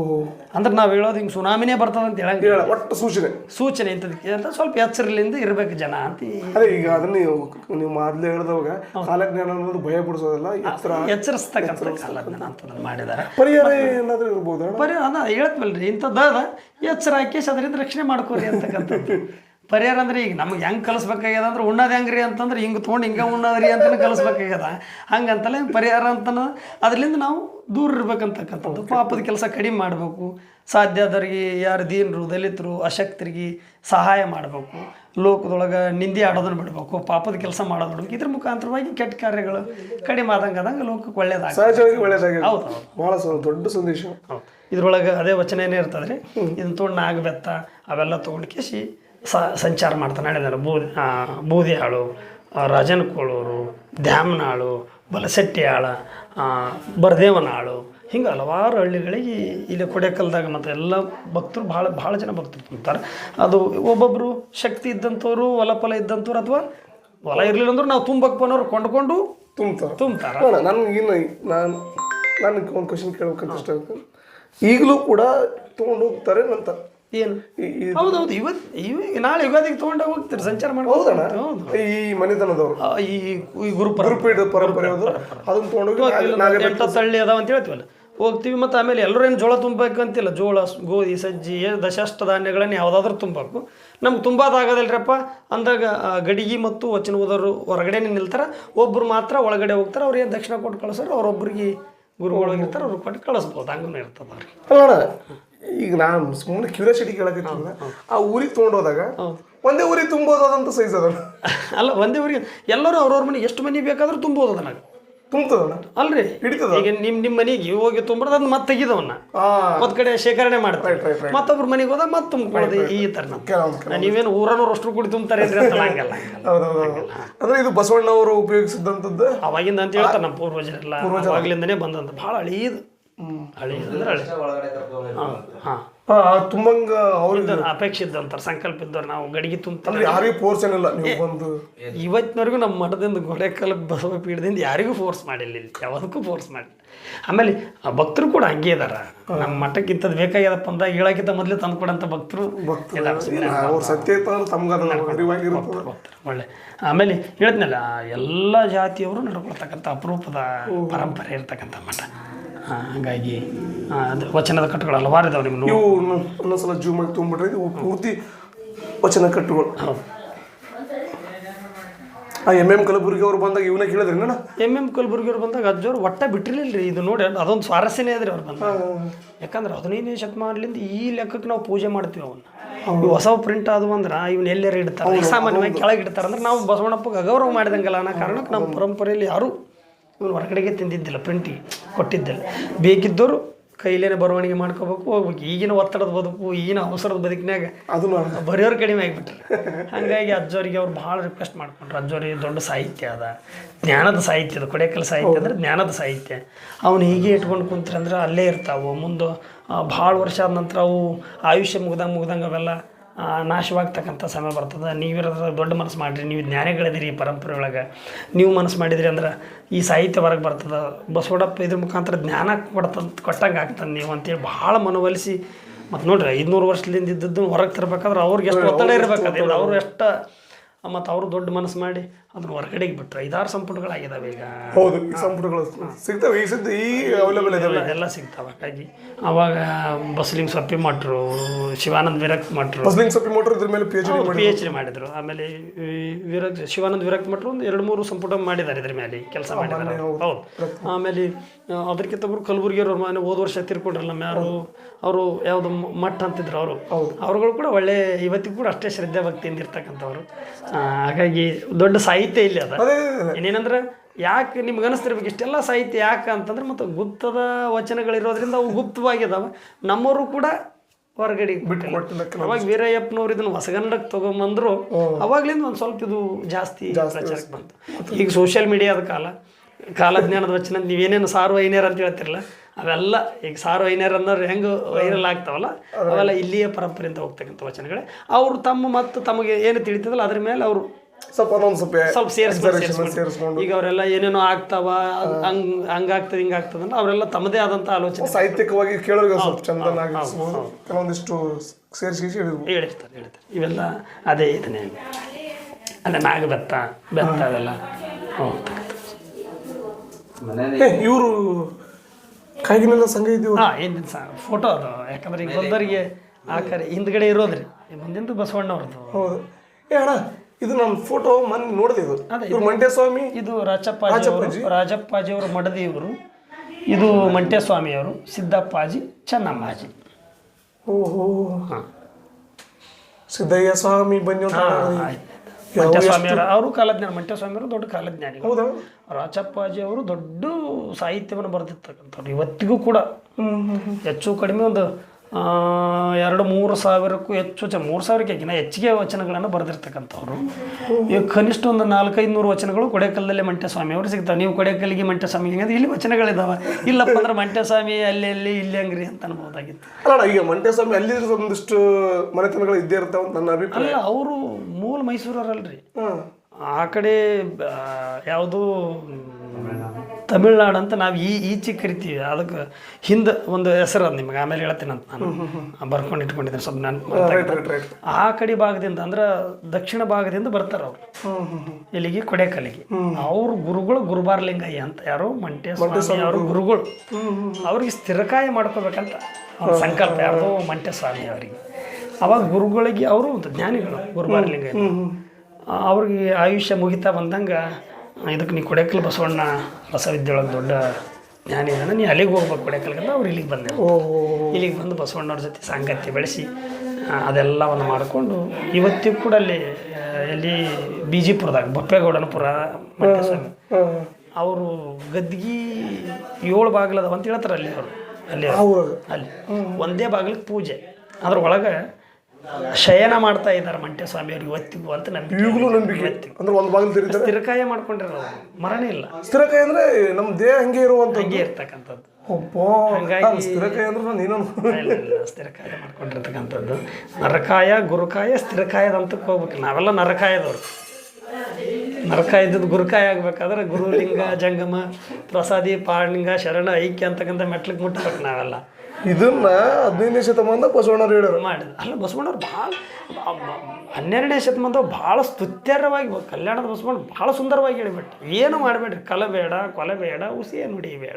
ಅಂದ್ರೆ ನಾವು ಹೇಳೋದು ಹಿಂಗೆ ಸುನಾಮಿನೇ ಬರ್ತದ ಅಂತ ಹೇಳಂಗಿಲ್ಲ. ಹೇಳ ಒಟ್ಟು ಸೂಚನೆ. ಸೂಚನೆ ಇಂಥದಕ್ಕೆ ಅಂತ ಸ್ವಲ್ಪ ಎಚ್ಚರಲಿಂದ ಇರಬೇಕು ಜನ ಅಂತ ಅದೇ ಈಗ ಅದನ್ನ ನೀವು ನೀವು ಮೊದಲೇ ಹೇಳಿದವಾಗ ಕಾಲಜ್ಞಾನ ಅನ್ನೋದು ಭಯ ಬಿಡಿಸೋದಲ್ಲ ಎಚ್ಚರಿಸ್ತಕ್ಕಂಥ ಕಾಲಜ್ಞಾನ ಅಂತದನ್ನು ಮಾಡಿದ್ದಾರೆ ಪರಿಹಾರ ಏನಾದರೂ ಇರ್ಬೋದು ಬರೀ ಅದ ಹೇಳ್ತವಲ್ರಿ ಇಂಥದ್ದು ಅದ ಎಚ್ಚರ ಹಾಕಿ ಅದರಿಂದ ರಕ್ಷಣೆ ಮಾಡ್ಕೋರಿ ಅಂತಕ್ಕಂಥದ್ದು. ಪರಿಹಾರ ಅಂದ್ರೆ ಈಗ ನಮ್ಗೆ ಹೆಂಗೆ ಕಲಿಸ್ಬೇಕಾಗ್ಯದ ಅಂದ್ರೆ ಉಣ್ಣೋದು ಹೆಂಗ್ರಿ ಅಂತಂದ್ರೆ ಹಿಂಗೆ ತೊಗೊಂಡು ಹಿಂಗೆ ಉಣ್ಣೋದ್ರಿ ಅಂತಲೇ ಕಲಿಸ್ಬೇಕಾಗ್ಯದ. ಹಂಗಂತಲೇ ಪರಿಹಾರ ಅಂತನ ಅದರಿಂದ ನಾವು ದೂರ ಇರ್ಬೇಕಂತಕ್ಕಂಥದ್ದು. ಪಾಪದ ಕೆಲಸ ಕಡಿಮೆ ಮಾಡಬೇಕು. ಸಾಧ್ಯ ಆದವ್ರಿಗೆ ಯಾರು ದೀನರು ದಲಿತರು ಅಶಕ್ತರಿಗೆ ಸಹಾಯ ಮಾಡಬೇಕು. ಲೋಕದೊಳಗೆ ನಿಂದಿ ಆಡೋದನ್ನು ಬಿಡಬೇಕು. ಪಾಪದ ಕೆಲಸ ಮಾಡೋದು ಬಿಡ್ಬೇಕು. ಇದ್ರ ಮುಖಾಂತರವಾಗಿ ಕೆಟ್ಟ ಕಾರ್ಯಗಳು ಕಡಿಮೆ ಆದಂಗೆ ಆದಂಗೆ ಲೋಕಕ್ಕೆ ಒಳ್ಳೇದಾಗ ಸಹಜವಾಗಿ ಒಳ್ಳೇದಾಗಿದೆ ಹೌದು. ಹೌದು ಬಹಳ ದೊಡ್ಡ ಸಂದೇಶ. ಇದ್ರೊಳಗೆ ಅದೇ ವಚನ ಏನೇ ಇರ್ತದೆ ರೀ ಇದನ್ನ ತೊಗೊಂಡು ನಾಗ ಬೆತ್ತ ಅವೆಲ್ಲ ತೊಗೊಂಡು ಕೇಸಿ ಸ ಸಂಚಾರ ಮಾಡ್ತಾನೆ ಹೇಳಿದ್ದಾರೆ ಬೂದಿ ಬೂದಿಹಾಳು ಬೂದಿ ಹಾಳು ಆ, ರಾಜನ ಕೋಳೂರು ದ್ಯಾಮನಾಳು ಬಲಸೆಟ್ಟಿಯಾಳ ಬರದೇವನಾಳು ಹಿಂಗೆ ಹಲವಾರು ಹಳ್ಳಿಗಳಿಗೆ ಇಲ್ಲಿ ಕೊಡೆಕಲ್ದಾಗ ಮತ್ತು ಎಲ್ಲ ಭಕ್ತರು ಭಾಳ ಭಾಳ ಜನ ಭಕ್ತರು ತುಂಬ್ತಾರೆ ಅದು ಒಬ್ಬೊಬ್ಬರು ಶಕ್ತಿ ಇದ್ದಂಥವ್ರು ಹೊಲ ಫಲ ಇದ್ದಂಥವ್ರು ಅಥವಾ ಹೊಲ ಇರಲಿಲ್ಲ ಅಂದ್ರೆ ನಾವು ತುಂಬಕ್ಕೆ ಬನ್ನೋರು ಕೊಂಡ್ಕೊಂಡು ತುಂಬ್ತಾರೆ. ತುಂಬ್ತಾರೆ. ನನಗೆ ಇನ್ನು ನಾನು ನನಗೆ ಒಂದು ಕ್ವಶನ್ ಕೇಳ್ಬೇಕಂತ ಇಷ್ಟ ಈಗಲೂ ಕೂಡ ತೊಗೊಂಡು ಹೋಗ್ತಾರೆ ಅಂತ. ಏನು? ಹೌದೌದು ಇವತ್ತು ಇವಾಗ ನಾಳೆ ಯುಗಾದಿಗೆ ತೊಗೊಂಡು ಹೋಗ್ತಾರೆ ಸಂಚಾರ ಹೌದಣ್ಣ. ಮಾಡ್ಬೋದು ಹೌದು. ಈ ಮನೆತನದವರು. ಆ, ಈ ಈ ಗುರುಪರ ಗುರುಪೀಠ ಪರಂಪರೆ ಅದು ಅದನ್ನ ತೊಗೊಂಡೋಗಿ ನಾಗ ಎಂಟತ್ತು ಹಳ್ಳಿ ಅದಾವ ಅಂತ ಹೇಳ್ತೀವಲ್ಲ? ಹೋಗ್ತೀವಿ ಮತ್ತು ಆಮೇಲೆ ಎಲ್ಲರೂ ಏನು ಜೋಳ ತುಂಬಬೇಕು ಅಂತಿಲ್ಲ. ಜೋಳ ಗೋಧಿ ಸಜ್ಜಿ ಏ- ದಶಾಷ್ಟ ಧಾನ್ಯಗಳನ್ನು ಯಾವುದಾದ್ರೂ ತುಂಬಬೇಕು. ನಮ್ಗೆ ತುಂಬೋದಾಗೋದಿಲ್ರಪ್ಪ ಅಂದಾಗ ಗಡಿಗಿ ಮತ್ತು ವಚನ ಓದೋರು ಹೊರಗಡೆನೇ ನಿಲ್ತಾರೆ. ಒಬ್ಬರು ಮಾತ್ರ ಒಳಗಡೆ ಹೋಗ್ತಾರೆ. ಅವ್ರು ಏನು ದಕ್ಷಿಣ ಕೊಟ್ಟು ಕಳಿಸ್ತಾರೆ ಅವ್ರೊಬ್ಬರಿಗೆ ಗುರುಗಳಾಗಿರ್ತಾರೆ ಅವ್ರು ಕೊಟ್ಟು ಕಳಿಸ್ಬೋದು. ಹಂಗೂ ಇರ್ತದೆ ಅವ್ರಿಗೆ. ಅಲ್ಲಣ್ಣ ಈಗ ನಾನು ಸುಮ್ಮನೆ ಕ್ಯೂರಿಯಾಸಿಟಿ ಕೇಳಕತ್ತಿಲ್ಲ. ಆ ಊರಿಗೆ ತೊಗೊಂಡೋದಾಗ ಒಂದೇ ಊರಿಗೆ ತುಂಬೋದಂತ ಸೈಜ್ ಅದ ಅಲ್ಲ ಒಂದೇ ಊರಿಗೆ ಎಲ್ಲರೂ ಅವ್ರವ್ರ ಮನೆ ಎಷ್ಟು ಮನೆ ಬೇಕಾದ್ರೂ ತುಂಬೋದು ಅದನ್ನಾಗ ತುಂಬ್ತದಣ್ಣ ಅಲ್ರಿ. ಹಿಡಿತದ? ಈಗ ನಿಮ್ಮ ನಿಮ್ಮ ಮನೆಗೆ ಹೋಗಿ ತುಂಬಿದ್ರೆ ಅದನ್ನ ಮತ್ತೆ ತೆಗಿದವನ್ನ ಒಂದ್ ಕಡೆ ಶೇಖರಣೆ ಮಾಡ್ತಾರೆ. ಮತ್ತೊಬ್ರ ಮನೆಗೆ ಹೋದಾಗ ಮತ್ತೆ ತುಂಬಿಕೊಳ್ಳೋದು ಈ ತರ ನೀವೇನು ಊರನವ್ರು ಅಷ್ಟು ಕೂಡಿ ತುಂಬ್ತಾರೆ ಅಂತ ಹಂಗಲ್ಲ ಅಂದ್ರೆ ಇದು ಬಸವಣ್ಣವರು ಉಪಯೋಗಿಸಿದಂತದ್ದು? ಅವಾಗಿಂದ ಅಂತ ಹೇಳ್ತಾರೆ ನಮ್ಮ ಪೂರ್ವಜರೆಲ್ಲ. ಅವಾಗ್ಲಿಂದನೇ ಬಂದಂತ. ಬಹಳ ಹಳೀದು. ಹಳೀದು ಅಂದ್ರೆ ಹಳಿ ಹಾಂ. ತುಂಬಂಗ ಅವ್ರಿಗೆ ಅಪೇಕ್ಷೆ ಇದ್ದಂತಾರೆ ಸಂಕಲ್ಪ ಇದ್ದವ್ರು ನಾವು ಗಡಿಗೆ ತುಂಬ ಯಾರಿಗೂ ಫೋರ್ಸ್ ಏನಿಲ್ಲ ನೀವು ಬಂದು. ಇವತ್ತಿನವರೆಗೂ ನಮ್ಮ ಮಠದಿಂದ ಗೋಡೆಕಲ್ ಬಸವ ಪೀಠದಿಂದ ಯಾರಿಗೂ ಫೋರ್ಸ್ ಮಾಡಿಲ್ಲ ಇಲ್ಲಿ. ಯಾವುದಕ್ಕೂ ಫೋರ್ಸ್ ಮಾಡಿಲ್ಲ. ಆಮೇಲೆ ಆ ಭಕ್ತರು ಕೂಡ ಹಂಗೆ ಇದಾರ. ನಮ್ಮ ಮಠಕ್ಕಿಂತ ಇಂಥದ್ದು ಬೇಕಾಗ್ಯದಪ್ಪ ಅಂದಾಗ ಹೇಳಕ್ಕಿಂತ ಮೊದಲೇ ತಂದು ಕೊಡಂತ ಭಕ್ತರು ಅವ್ರ ಒಳ್ಳೆ. ಆಮೇಲೆ ಹೇಳ್ತೀನಲ್ಲ ಎಲ್ಲ ಜಾತಿಯವರು ನಡ್ಕೊಳ್ತಕ್ಕಂಥ ಅಪರೂಪದ ಪರಂಪರೆ ಇರ್ತಕ್ಕಂಥ ಮಠ. ಹಂಗಾಗಿ ಅದು ವಚನದ ಕಟ್ಟುಗಳು ಹಲವಾರು ಇದಾವೆ ನಿಮ್ಮ ನೀವು ಒಂದೊಂದು ಸಲ ಜೂಮ್ ಮಾಡಿ ತುಂಬಿಟ್ರೆ ಇವು ಪೂರ್ತಿ ವಚನ ಕಟ್ಟುಗಳು. ಹಾಂ ಆ ಎಂ ಎಂ ಕಲಬುರ್ಗಿ ಅವ್ರು ಬಂದಾಗ ಇವನ್ನ ಕೇಳಿದ್ರಿ ನೋಡ ಎಂ ಎಂ ಕಲಬುರ್ಗಿಯವ್ರು ಬಂದಾಗ ಅಜ್ಜವ್ರು ಒಟ್ಟ ಬಿಟ್ಟಿರಲಿಲ್ಲ ರೀ ಇದು ನೋಡಿ ಅದೊಂದು ಸ್ವಾರಸ್ಯನೇ ಅದ್ರಿ ಅವ್ರು ಬಂದಾಗ. ಯಾಕಂದ್ರೆ ಹದಿನೈದನೇ ಶತಮಾನದಿಂದ ಈ ಲೆಕ್ಕಕ್ಕೆ ನಾವು ಪೂಜೆ ಮಾಡ್ತೀವಿ ಅವನ್ನ ಹೊಸ ಪ್ರಿಂಟ್ ಆದವು ಅಂದ್ರೆ ಇವ್ನ ಎಲ್ಲಾರು ಇಡ್ತಾರೆ ಸಾಮಾನ್ಯವಾಗಿ ಕೆಳಗೆ ಇಡ್ತಾರೆ ಅಂದ್ರೆ ನಾವು ಬಸವಣ್ಣಪ್ಪಗೆ ಅಗೌರವ ಮಾಡಿದಂಗಲ್ಲ ಅನ್ನೋ ಕಾರಣಕ್ಕೆ ನಮ್ಮ ಪರಂಪರೆಯಲ್ಲಿ ಯಾರೂ ಇವನು ಹೊರಗಡೆಗೆ ತಿಂದಿದ್ದಿಲ್ಲ ಪ್ರಿಂಟಿ ಕೊಟ್ಟಿದ್ದಿಲ್ಲ. ಬೇಕಿದ್ದವರು ಕೈಲೇನೆ ಬರವಣಿಗೆ ಮಾಡ್ಕೋಬೇಕು ಹೋಗ್ಬೇಕು. ಈಗಿನ ಒತ್ತಡದ ಬದುಕು ಈಗಿನ ಅವಸರದ ಬದುಕಿನಾಗ ಅದು ಬರೆಯೋರು ಕಡಿಮೆ ಆಗಿಬಿಟ್ರು. ಹಾಗಾಗಿ ಅಜ್ಜೋರಿಗೆ ಅವ್ರು ಭಾಳ ರಿಕ್ವೆಸ್ಟ್ ಮಾಡ್ಕೊಂಡ್ರು. ಅಜ್ಜೋರಿಗೆ ದೊಡ್ಡ ಸಾಹಿತ್ಯ ಅದ. ಜ್ಞಾನದ ಸಾಹಿತ್ಯ ಅದು. ಕೊಡೆಕಲ್ ಸಾಹಿತ್ಯ ಅಂದ್ರೆ ಜ್ಞಾನದ ಸಾಹಿತ್ಯ. ಅವನು ಹೀಗೆ ಇಟ್ಕೊಂಡು ಕುಂತ್ರೆ ಅಂದ್ರೆ ಅಲ್ಲೇ ಇರ್ತಾವೆ. ಮುಂದೆ ಭಾಳ ವರ್ಷ ಆದ ನಂತರ ಅವು ಆಯುಷ್ಯ ಮುಗ್ದಂಗೆ ಮುಗ್ದಂಗೆ ಅವೆಲ್ಲ ನಾಶವಾಗ್ತಕ್ಕಂಥ ಸಮಯ ಬರ್ತದೆ. ನೀವಿರೋದ್ರ ದೊಡ್ಡ ಮನಸ್ಸು ಮಾಡಿರಿ. ನೀವು ಜ್ಞಾನಿಗಳಿದ್ದೀರಿ ಈ ಪರಂಪರೆ ಒಳಗೆ. ನೀವು ಮನಸ್ಸು ಮಾಡಿದಿರಿ ಅಂದ್ರೆ ಈ ಸಾಹಿತ್ಯ ಹೊರಗೆ ಬರ್ತದೆ. ಬಸವಡಪ್ಪ ಇದ್ರ ಮುಖಾಂತರ ಜ್ಞಾನ ಕೊಡ್ತಂತ ಕೊಟ್ಟಂಗೆ ಆಗ್ತದೆ ನೀವು ಅಂತೇಳಿ ಭಾಳ ಮನವೊಲಿಸಿ. ಮತ್ತು ನೋಡ್ರಿ ಐದುನೂರು ವರ್ಷದಿಂದ ಇದ್ದದ್ದು ಹೊರಗೆ ತರಬೇಕಾದ್ರೆ ಅವ್ರಿಗೆ ಎಷ್ಟು ಒತ್ತಡ ಇರಬೇಕಾದ್ರೆ ಅವರು ಎಷ್ಟು ಮತ್ತು ಅವರು ದೊಡ್ಡ ಮನಸ್ಸು ಮಾಡಿ ಅದನ್ನ ಹೊರಗಡೆಗೆ ಬಿಟ್ಟರು ಐದಾರು ಸಂಪುಟಗಳಾಗಿದ್ದಾವೆ ಈಗ. ಹೌದು ಈ ಸಂಪುಟಗಳು ಸಿಗ್ತವೆ ಈ ಸಿದ್ಧ ಈ ಅವೈಲೇಬಲ್ ಇದಾವೆ. ಎಲ್ಲ ಸಿಗ್ತಾವೆ ಹಾಗಾಗಿ. ಅವಾಗ ಬಸ್ಲಿಂಗ್ ಸೊಪ್ಪಿ ಮಾಡ್ರು ಶಿವಾನಂದ ವಿರಕ್ತ ಮಟ್ರು ಬಸ್ಲಿಂಗ್ ಸಪ್ಪಿ ಮಟ್ರು ಇದ್ರ ಮೇಲೆ P H D P H D ಮಾಡಿದ್ರು. ಆಮೇಲೆ ವಿರಕ್ ಶಿವಾನಂದ ವಿರಕ್ತ ಮಟ್ರು ಒಂದು ಎರಡು ಮೂರು ಸಂಪುಟ ಮಾಡಿದ್ದಾರೆ ಇದ್ರ ಮೇಲೆ ಕೆಲಸ ಮಾಡಿದ್ದಾರೆ ಹೌದು. ಆಮೇಲೆ ಅದಕ್ಕಿಂತ ಒಬ್ರು ಕಲಬುರ್ಗಿಯವ್ರು ಮನೆ ಹೋದ ವರ್ಷ ತಿರ್ಕೊಂಡ್ರಲ್ಲ ನಮ್ಮ ಯಾರು ಅವರು ಯಾವುದು ಮಠ ಅಂತಿದ್ರು ಅವರು. ಅವ್ರುಗಳು ಕೂಡ ಒಳ್ಳೆ ಇವತ್ತಿಗೂ ಕೂಡ ಅಷ್ಟೇ ಶ್ರದ್ಧೆ ಭಕ್ತಿಯಿಂದ ಇರ್ತಕ್ಕಂಥವ್ರು. ಹಾಗಾಗಿ ದೊಡ್ಡ ಸಾಹಿತ್ಯ ಇಲ್ಲಿ ಅದ. ಏನೇನಂದ್ರೆ ಇನ್ನೇನಂದ್ರೆ ಯಾಕೆ ನಿಮ್ಗೆ ಅನಿಸ್ತಿರ್ಬೇಕು ಇಷ್ಟೆಲ್ಲ ಸಾಹಿತ್ಯ ಯಾಕೆ ಅಂತಂದ್ರೆ ಮತ್ತು ಗುಪ್ತದ ವಚನಗಳಿರೋದ್ರಿಂದ ಅವು ಗುಪ್ತವಾಗಿದಾವೆ ನಮ್ಮವರು ಕೂಡ ಹೊರಗಡೆ ಬಿಟ್ಟು ಅವಾಗ ವೀರಯ್ಯಪ್ಪನವ್ರು ಇದನ್ನ ಹೊಸಗನ್ನಡಕ್ಕೆ ತಗೊಂಬಂದ್ರು. ಅವಾಗ್ಲಿಂದ ಒಂದು ಸ್ವಲ್ಪ ಇದು ಜಾಸ್ತಿ ಪ್ರಚಾರಕ್ಕೆ ಬಂತು. ಈಗ ಸೋಷಿಯಲ್ ಮೀಡಿಯಾದ ಕಾಲ ಕಾಲಜ್ಞಾನದ ವಚನ ನೀವೇನೇನು ಸಾರು ಏನೇರು ಅಂತ ಹೇಳ್ತಿರಲ್ಲ ಅವೆಲ್ಲ ಈಗ ಸಾರು ಐನೇರ್ ಅನ್ನೋರು ಹೆಂಗೆ ವೈರಲ್ ಆಗ್ತಾವಲ್ಲ ಅವೆಲ್ಲ ಇಲ್ಲಿಯ ಅಂತ ಹೋಗ್ತಕ್ಕಂಥ ವಚನಗಳೇ. ಅವರು ತಮ್ಮ ಮತ್ತು ತಮಗೆ ಏನು ತಿಳಿತದಲ್ಲ ಅದ್ರ ಮೇಲೆ ಅವರು ಸ್ವಲ್ಪ ಒಂದೊಂದು ಸ್ವಲ್ಪ ಸ್ವಲ್ಪ ಸೇರಿಸ್ಕೊಂಡು ಈಗ ಅವರೆಲ್ಲ ಏನೇನೋ ಆಗ್ತಾವ ಹಂಗ್ ಹಂಗಾಗ್ತದೆ ಹಿಂಗಾಗ್ತದೆ ಅಂತ ಅವರೆಲ್ಲ ತಮ್ಮದೇ ಆದಂಥ ಆಲೋಚನೆ. ಸಾಹಿತ್ಯಕವಾಗಿ ಕೇಳೋರಿಗೆ ಸ್ವಲ್ಪ ಚಂದನಾಗಿ ಕೆಲವೊಂದಿಷ್ಟು ಸೇರಿಸಿ ಹೇಳಿರ್ತಾರೆ ಹೇಳ್ತಾರೆ ಇವೆಲ್ಲ ಅದೇ ಇದನ್ನೇ. ಅಲ್ಲ ನಾಗ ಬೆತ್ತ ಬೆತ್ತ ಅವೆಲ್ಲ. ಇವರು ಕಾಗಿನೆಲ್ಲ ಸಂಘ ಇದ್ದೀವಿ ಹಾಂ ಏನು ಸಹ ಫೋಟೋ ಅದು. ಯಾಕಂದ್ರೆ ಈಗ ಬಂದವರಿಗೆ ಆ ಕಡೆ ಹಿಂದ್ಗಡೆ ಇರೋದ್ರಿ. ಮುಂದಿಂದು ಬಸವಣ್ಣವ್ರದ್ದು. ಹೌದು. ಏ ಅಣ್ಣ ಇದು ನನ್ನ ಫೋಟೋ ಮೊನ್ನೆ ನೋಡಿದೆ ಇದು. ಅದೇ, ಇವ್ರು ಮಂಡ್ಯ ಸ್ವಾಮಿ ಇದು ರಾಜಪ್ಪಾಜಿ ಅವರು ರಾಜಪ್ಪಾಜಿ? ಅವರು ಮಡದಿಯವರು ಇದು ಮಂಟೇಸ್ವಾಮಿಯವರು ಸಿದ್ದಪ್ಪಾಜಿ ಚೆನ್ನಮ್ಮಾಜಿ. ಓಹೋ. ಹಾಂ. ಸಿದ್ದಯ್ಯ ಸ್ವಾಮಿ ಬನ್ನಿ ಅಂತ ಮಂಟೇಸ್ವಾಮಿಯವರು ಅವರು ಕಾಲಜ್ಞಾನ ಮಂಟೇಸ್ವಾಮಿಯವರು ದೊಡ್ಡ ಕಾಲಜ್ಞಾನಿ ಹೌದಾ ರಾಚಪ್ಪಾಜಿ ಅವರು ದೊಡ್ಡ ಸಾಹಿತ್ಯವನ್ನು ಬರೆದಿರ್ತಕ್ಕಂಥವ್ರು. ಇವತ್ತಿಗೂ ಕೂಡ ಹೆಚ್ಚು ಕಡಿಮೆ ಒಂದು ಎರಡು ಮೂರು ಸಾವಿರಕ್ಕೂ ಹೆಚ್ಚು ವಚನ ಮೂರು ಸಾವಿರಕ್ಕೆ ಆಗಿನ ಹೆಚ್ಚಿಗೆ ವಚನಗಳನ್ನು ಬರೆದಿರ್ತಕ್ಕಂಥವ್ರು. ಈಗ ಕನಿಷ್ಠ ಒಂದು ನಾಲ್ಕೈದು ನೂರು ವಚನಗಳು ಕೊಡೆಕಲ್ಲಲ್ಲಿ ಮಂಟಸ್ವಾಮಿ ಅವರು ಸಿಗ್ತಾವೆ ನೀವು ಕೊಡೆಕಲ್ಲಿಗೆ ಮಂಟಸ್ವಾಮಿ ಅಂದ್ರೆ ಇಲ್ಲಿ ವಚನಗಳಿದ್ದಾವೆ ಇಲ್ಲಪ್ಪ ಅಂದ್ರೆ ಮಂಟಸ್ವಾಮಿ ಅಲ್ಲಿ ಅಲ್ಲಿ ಇಲ್ಲಿ ಹಂಗ್ರಿ ಅಂತ ಅನ್ಬೋದಾಗಿತ್ತು. ಅಲ್ಲ ಈಗ ಮಂಟ್ಯ ಸ್ವಾಮಿ ಅಲ್ಲಿ ಒಂದಿಷ್ಟು ಮನೆತನಗಳು ಇದ್ದೇ ಇರ್ತಾವೆ ನನ್ನ ಅಭಿಪ್ರಾಯ. ಅಲ್ಲ ಅವರು ಮೂಲ ಮೈಸೂರರಲ್ರಿ ಹ್ಮ್ ಆ ಕಡೆ ಯಾವುದು ತಮಿಳ್ನಾಡು ಅಂತ ನಾವು ಈ ಈಚೆ ಕರಿತೀವಿ ಅದಕ್ಕೆ ಹಿಂದೆ ಒಂದು ಹೆಸರು ಅದು ನಿಮಗೆ ಆಮೇಲೆ ಹೇಳ್ತೀನಿ ಅಂತ ನಾನು. ಬರ್ಕೊಂಡು ಇಟ್ಕೊಂಡಿದ್ದೀನಿ ಸ್ವಲ್ಪ ನಾನು ಆ ಕಡೆ ಭಾಗದಿಂದ ಅಂದ್ರೆ ದಕ್ಷಿಣ ಭಾಗದಿಂದ ಬರ್ತಾರೆ ಅವರು. ಇಲ್ಲಿಗೆ ಕೊಡೆಕಲ್ಲಿಗೆ. ಅವ್ರ ಗುರುಗಳು ಗುರುಬಾರ್ಲಿಂಗಯ್ಯ ಅಂತ ಯಾರು ಮಂಟೆ ಅವರು ಗುರುಗಳು. ಅವ್ರಿಗೆ ಸ್ಥಿರಕಾಯ ಮಾಡ್ಕೋಬೇಕಂತ. ಅವ್ರ ಸಂಕಲ್ಪ ಯಾರ್ದೋ ಮಂಟೆ ಸ್ವಾಮಿ ಅವರಿಗೆ. ಅವಾಗ ಗುರುಗಳಿಗೆ ಅವರು ಒಂದು ಜ್ಞಾನಿಗಳು ಗುರುಬಾರ್ಲಿಂಗಯ್ಯ. ಅವ್ರಿಗೆ ಆಯುಷ್ಯ ಮುಗಿತಾ ಬಂದಂಗೆ ಇದಕ್ಕೆ ನೀ ಕೊಡೇಕಲ್ ಬಸವಣ್ಣ ಬಸವಿದ್ಯೊಳಗೆ ದೊಡ್ಡ ಜ್ಞಾನಿ ಇದ್ದಾನೆ ನೀ ಅಲ್ಲಿಗೆ ಹೋಗ್ಬೇಕು ಕೊಡೆಕಲ್ಗಂತ ಅವ್ರು ಇಲ್ಲಿಗೆ ಬಂದೆ. ಇಲ್ಲಿಗೆ ಬಂದು ಬಸವಣ್ಣವ್ರ ಜೊತೆ ಸಾಂಗತ್ಯ ಬೆಳೆಸಿ ಅದೆಲ್ಲವನ್ನು ಮಾಡಿಕೊಂಡು ಇವತ್ತಿಗೂ ಕೂಡ ಅಲ್ಲಿ ಎಲ್ಲಿ ಬಿಜಿಪುರದಾಗ ಬಪ್ಪೇಗೌಡನಪುರ ಮಂಡ್ಯಸ್ವಾಮಿ. ಅವರು ಗದ್ಗಿ ಏಳು ಬಾಗಿಲದವ ಅಂತ ಹೇಳ್ತಾರೆ ಅಲ್ಲಿ ಅವರು ಅಲ್ಲಿ ಅಲ್ಲಿ. ಒಂದೇ ಬಾಗಿಲಿಗೆ ಪೂಜೆ. ಅದ್ರ ಒಳಗೆ ಶಯನ ಮಾಡ್ತಾ ಇದ್ದಾರೆ ಮಂಟೆ ಸ್ವಾಮಿಯವ್ರು ಇವತ್ತಿಗೂ ಅಂತ ನಂಬಿಕೆ ಈಗಲೂ ನಂಬಿಕೆ ಅಂದ್ರೆ ಒಂದು ಬಾಗಿಲು ತಿರುಗಿದ್ರೆ ಸ್ಥಿರಕಾಯ ಮಾಡ್ಕೊಂಡಿರೋದು ಮರನೇ ಮರಣ ಇಲ್ಲ. ಸ್ಥಿರಕಾಯ ಅಂದ್ರೆ ನಮ್ಮ ದೇಹ ಹಂಗೆ ಇರುವಂತ ಹಂಗೆ ಇರ್ತಕ್ಕಂಥದ್ದು. ಒಬ್ಬ ಹಂಗಾಗಿ- ಸ್ಥಿರಕಾಯ ಅಂದ್ರೆ ನಾನು ಸ್ಥಿರಕಾಯ ಮಾಡ್ಕೊಂಡಿರ್ತಕ್ಕಂಥದ್ದು. ನರಕಾಯ ಗುರುಕಾಯ ಸ್ಥಿರಕಾಯದ ಅಂತ ಹೋಗ್ಬೇಕು. ನಾವೆಲ್ಲ ನರಕಾಯದವ್ರು. ನರಕಾಯ ಇದ್ದದ್ದು ಗುರುಕಾಯ ಆಗ್ಬೇಕಾದ್ರೆ ಗುರುಲಿಂಗ ಜಂಗಮ ಪ್ರಸಾದಿ ಪಾಳಿಂಗ ಶರಣ ಐಕ್ಯ ಅಂತಕ್ಕಂಥ ಮೆಟ್ಲಿಗೆ ಮುಟ್ಟಬೇಕು ನಾವೆಲ್ಲ. ಇದನ್ನ ಹದಿನೈದನೇ ಶತಮಾನದಾಗ ಬಸವಣ್ಣವ್ರು ಹೇಳೋರು ಮಾಡಿದ ಅಲ್ಲ ಬಸವಣ್ಣವ್ರು ಭಾಳ ಹನ್ನೆರಡನೇ ಶತಮಾನದಾಗ ಭಾಳ ಸ್ತುತ್ಯರವಾಗಿ ಕಲ್ಯಾಣದ ಬಸವಣ್ಣ ಭಾಳ ಸುಂದರವಾಗಿ ಹೇಳಿಬಿಟ್ಟು. ಏನು ಮಾಡಬೇಡ್ರಿ? ಕಲಬೇಡ ಕೊಲಬೇಡ ಉಸಿಯ ನುಡಿಬೇಡ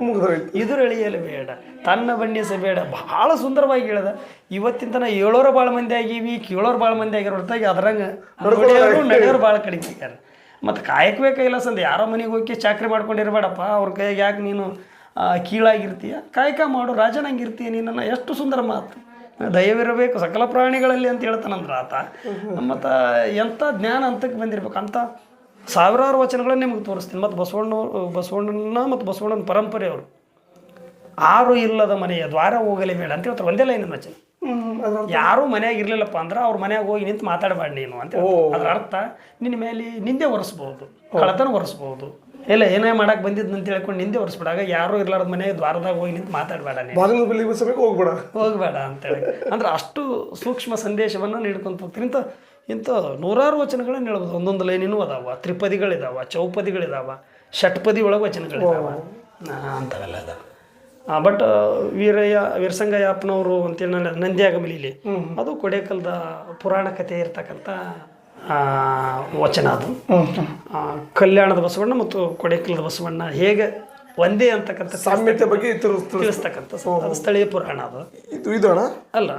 ಇದ್ರ ಎಳೆಯಲು ಬೇಡ ತನ್ನ ಬಣ್ಣಿಸಬೇಡ ಭಾಳ ಸುಂದರವಾಗಿ ಹೇಳ್ದ. ಇವತ್ತಿನ ತನಕ ಏಳೋರು ಭಾಳ ಮಂದಿ ಆಗೀವಿ ಕೇಳೋರು ಭಾಳ ಮಂದಿ ಆಗಿರೋ. ಹೊರತಾಗಿ ಅದ್ರಂಗೆ ನಡೆಯೋರು ಭಾಳ ಕಡಿಮೆ ಆಗ್ಯಾರ. ಮತ್ತು ಕಾಯಕವೇ ಕೈಲಾಸ ಅಂದ ಯಾರೋ ಮನೆಗೆ ಹೋಗಿ ಚಾಕ್ರಿ ಮಾಡ್ಕೊಂಡಿರಬೇಡಪ್ಪ. ಅವ್ರ ಕೈಗೆ ಯಾಕೆ ನೀನು ಕೀಳಾಗಿರ್ತೀಯ? ಕಾಯಕ ಮಾಡು ರಾಜನಾಗಿರ್ತೀಯ ನೀನನ್ನು? ಎಷ್ಟು ಸುಂದರ ಮಾತು. ದಯವಿರಬೇಕು ಸಕಲ ಪ್ರಾಣಿಗಳಲ್ಲಿ ಅಂತ ಹೇಳ್ತಾನಂದ್ರೆ ಆತ. ಮತ್ತು ಎಂಥ ಜ್ಞಾನ ಅಂತಕ್ಕೆ ಬಂದಿರ್ಬೇಕು? ಅಂತ ಸಾವಿರಾರು ವಚನಗಳನ್ನು ನಿಮಗೆ ತೋರಿಸ್ತೀನಿ. ಮತ್ತು ಬಸವಣ್ಣ ಬಸವಣ್ಣನ ಮತ್ತು ಬಸವಣ್ಣನ ಪರಂಪರೆ ಅವರು. ಆರು ಇಲ್ಲದ ಮನೆಯ ದ್ವಾರ ಹೋಗಲಿ ಬೇಡ ಅಂತ ಹೇಳ್ತಾರೆ. ಒಂದೇ ಲೈನ್ ವಚನ. ಯಾರೂ ಮನ್ಯಾಗ ಇರ್ಲಿಲ್ಲಪ್ಪ ಅಂದ್ರೆ ಅವ್ರ ಮನೆಯಾಗ ಹೋಗಿ ನಿಂತು ಮಾತಾಡಬೇಡ ನೀನು ಅಂತ. ಅದ್ರ ಅರ್ಥ ನಿನ್ನ ಮೇಲೆ ನಿಂದೆ ಒರೆಸ್ಬೋದು ಕಳತನ ಒರೆಸ್ಬೋದು. ಇಲ್ಲ ಏನೇ ಮಾಡಕ್ಕೆ ಬಂದಿದ್ದು ಅಂತ ಹೇಳ್ಕೊಂಡು ನಿಂದೆ ಹೊರಿಸ್ಬಿಡಾಗ ಯಾರು ಇರ್ಲಾರ್ದ ಮನೆ ದ್ವಾರದಾಗ ಹೋಗಿ ನಿಂತು ಮಾತಾಡಬೇಡ ನೀನು. ಬಾಗಿಲು ಹೋಗ್ಬೇಡ. ಹೋಗಬೇಡ ಅಂತೇಳಿ ಅಂದ್ರೆ ಅಷ್ಟು ಸೂಕ್ಷ್ಮ ಸಂದೇಶವನ್ನು ನೀಡ್ಕೊಂತ ಹೋಗ್ತೀನಿ ಇಂಥ ಇಂಥ ನೂರಾರು ವಚನಗಳನ್ನ ಹೇಳ್ಬೋದು. ಒಂದೊಂದು ಲೈನಿನೂ ಅದಾವ. ತ್ರಿಪದಿಗಳಿದಾವ ಚೌಪದಿಗಳಿದಾವ ಷಟ್ಪದಿ ಒಳಗೆ ವಚನಗಳಿದಾವ. ಅಂತವೆಲ್ಲ ಅಂಥವೆಲ್ಲ ಅದಾವ. ಬಟ್ ವೀರಯ್ಯ ವೀರಸಂಗಯ್ಯಪ್ಪನವರು ಅಂತೇಳಿ ನಂದಿಯಾಗಮಲಿಲಿ. ಅದು ಕೊಡೇಕಲ್ದ ಪುರಾಣ ಕಥೆ ಇರ್ತಕ್ಕಂಥ ವಚನ ಅದು. ಕಲ್ಯಾಣದ ಬಸವಣ್ಣ ಮತ್ತು ಕೊಡೇಕಲ್ದ ಬಸವಣ್ಣ ಹೇಗೆ ಒಂದೇ ಅಂತಕ್ಕಂಥ ಸಾಮ್ಯತೆ ಬಗ್ಗೆ ತಿಳಿಸ್ತಕ್ಕಂಥ ಅದು ಸ್ಥಳೀಯ ಪುರಾಣ ಅದು. ಇದು ಇದು ಅಣ್ಣ ಅಲ್ಲ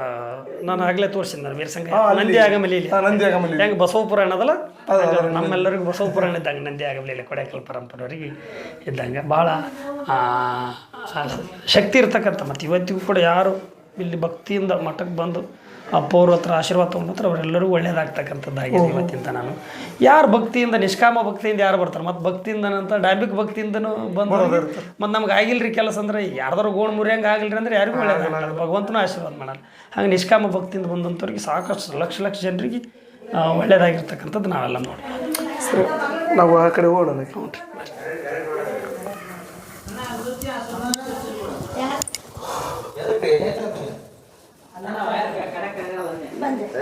ನಾನು ಆಗಲೇ ತೋರಿಸಿದ್ದೆ ನಾನು ವೀರಸಂಗ. ನಂದಿ ಆಗಮಲಿಲಿ ನಂದಿ ಆಗಮಲಿ ಹೆಂಗೆ ಬಸವ ಪುರಾಣ ಅದಲ್ಲ? ನಮ್ಮೆಲ್ಲರಿಗೂ ಬಸವ ಪುರಾಣ ಇದ್ದಂಗೆ ನಂದಿ ಆಗಮಲಿಲ್ಲ ಕೊಡೇಕಲ್ ಪರಂಪರೆಯವರಿಗೆ ಇದ್ದಂಗೆ ಭಾಳ ಶಕ್ತಿ ಇರ್ತಕ್ಕಂಥ ಮತ್ತು ಇವತ್ತಿಗೂ ಕೂಡ ಯಾರು ಇಲ್ಲಿ ಭಕ್ತಿಯಿಂದ ಮಠಕ್ಕೆ ಬಂದು ಅಪ್ಪವ್ರ ಹತ್ರ ಆಶೀರ್ವಾದ ತೊಗೊಂಡ್ರೆ ಅವರೆಲ್ಲರೂ ಒಳ್ಳೇದಾಗ್ತಕ್ಕಂಥದ್ದಾಗಿದೆ ಇವತ್ತಿಂದ ನಾನು. ಯಾರು ಭಕ್ತಿಯಿಂದ ನಿಷ್ಕಾಮ ಭಕ್ತಿಯಿಂದ ಯಾರು ಬರ್ತಾರೆ? ಮತ್ತು ಭಕ್ತಿಯಿಂದ ಅಂತ ಡಾಂಬಿಕ್ ಭಕ್ತಿಯಿಂದನೂ ಬಂದು ಮತ್ತು ನಮ್ಗೆ ಆಗಿಲ್ರಿ ಕೆಲಸ ಅಂದ್ರೆ ಯಾರ್ದಾರು ಗೋಣ್ ಮುರಿಯಂಗೆ ಆಗಿಲ್ರಿ ಅಂದ್ರೆ ಯಾರಿಗೂ ಒಳ್ಳೇದಾಗಲ್ಲ ಭಗವಂತನೂ ಆಶೀರ್ವಾದ ಮಾಡಲ್ಲ. ಹಾಗೆ ನಿಷ್ಕಾಮ ಭಕ್ತಿಯಿಂದ ಬಂದಂಥವ್ರಿಗೆ ಸಾಕಷ್ಟು ಲಕ್ಷ ಲಕ್ಷ ಜನರಿಗೆ ಒಳ್ಳೇದಾಗಿರ್ತಕ್ಕಂಥದ್ದು ನಾವೆಲ್ಲ ನೋಡ್ಬೋದು. ಸರಿ ನಾವು ಆ ಕಡೆ ಹೋಗೋಣ.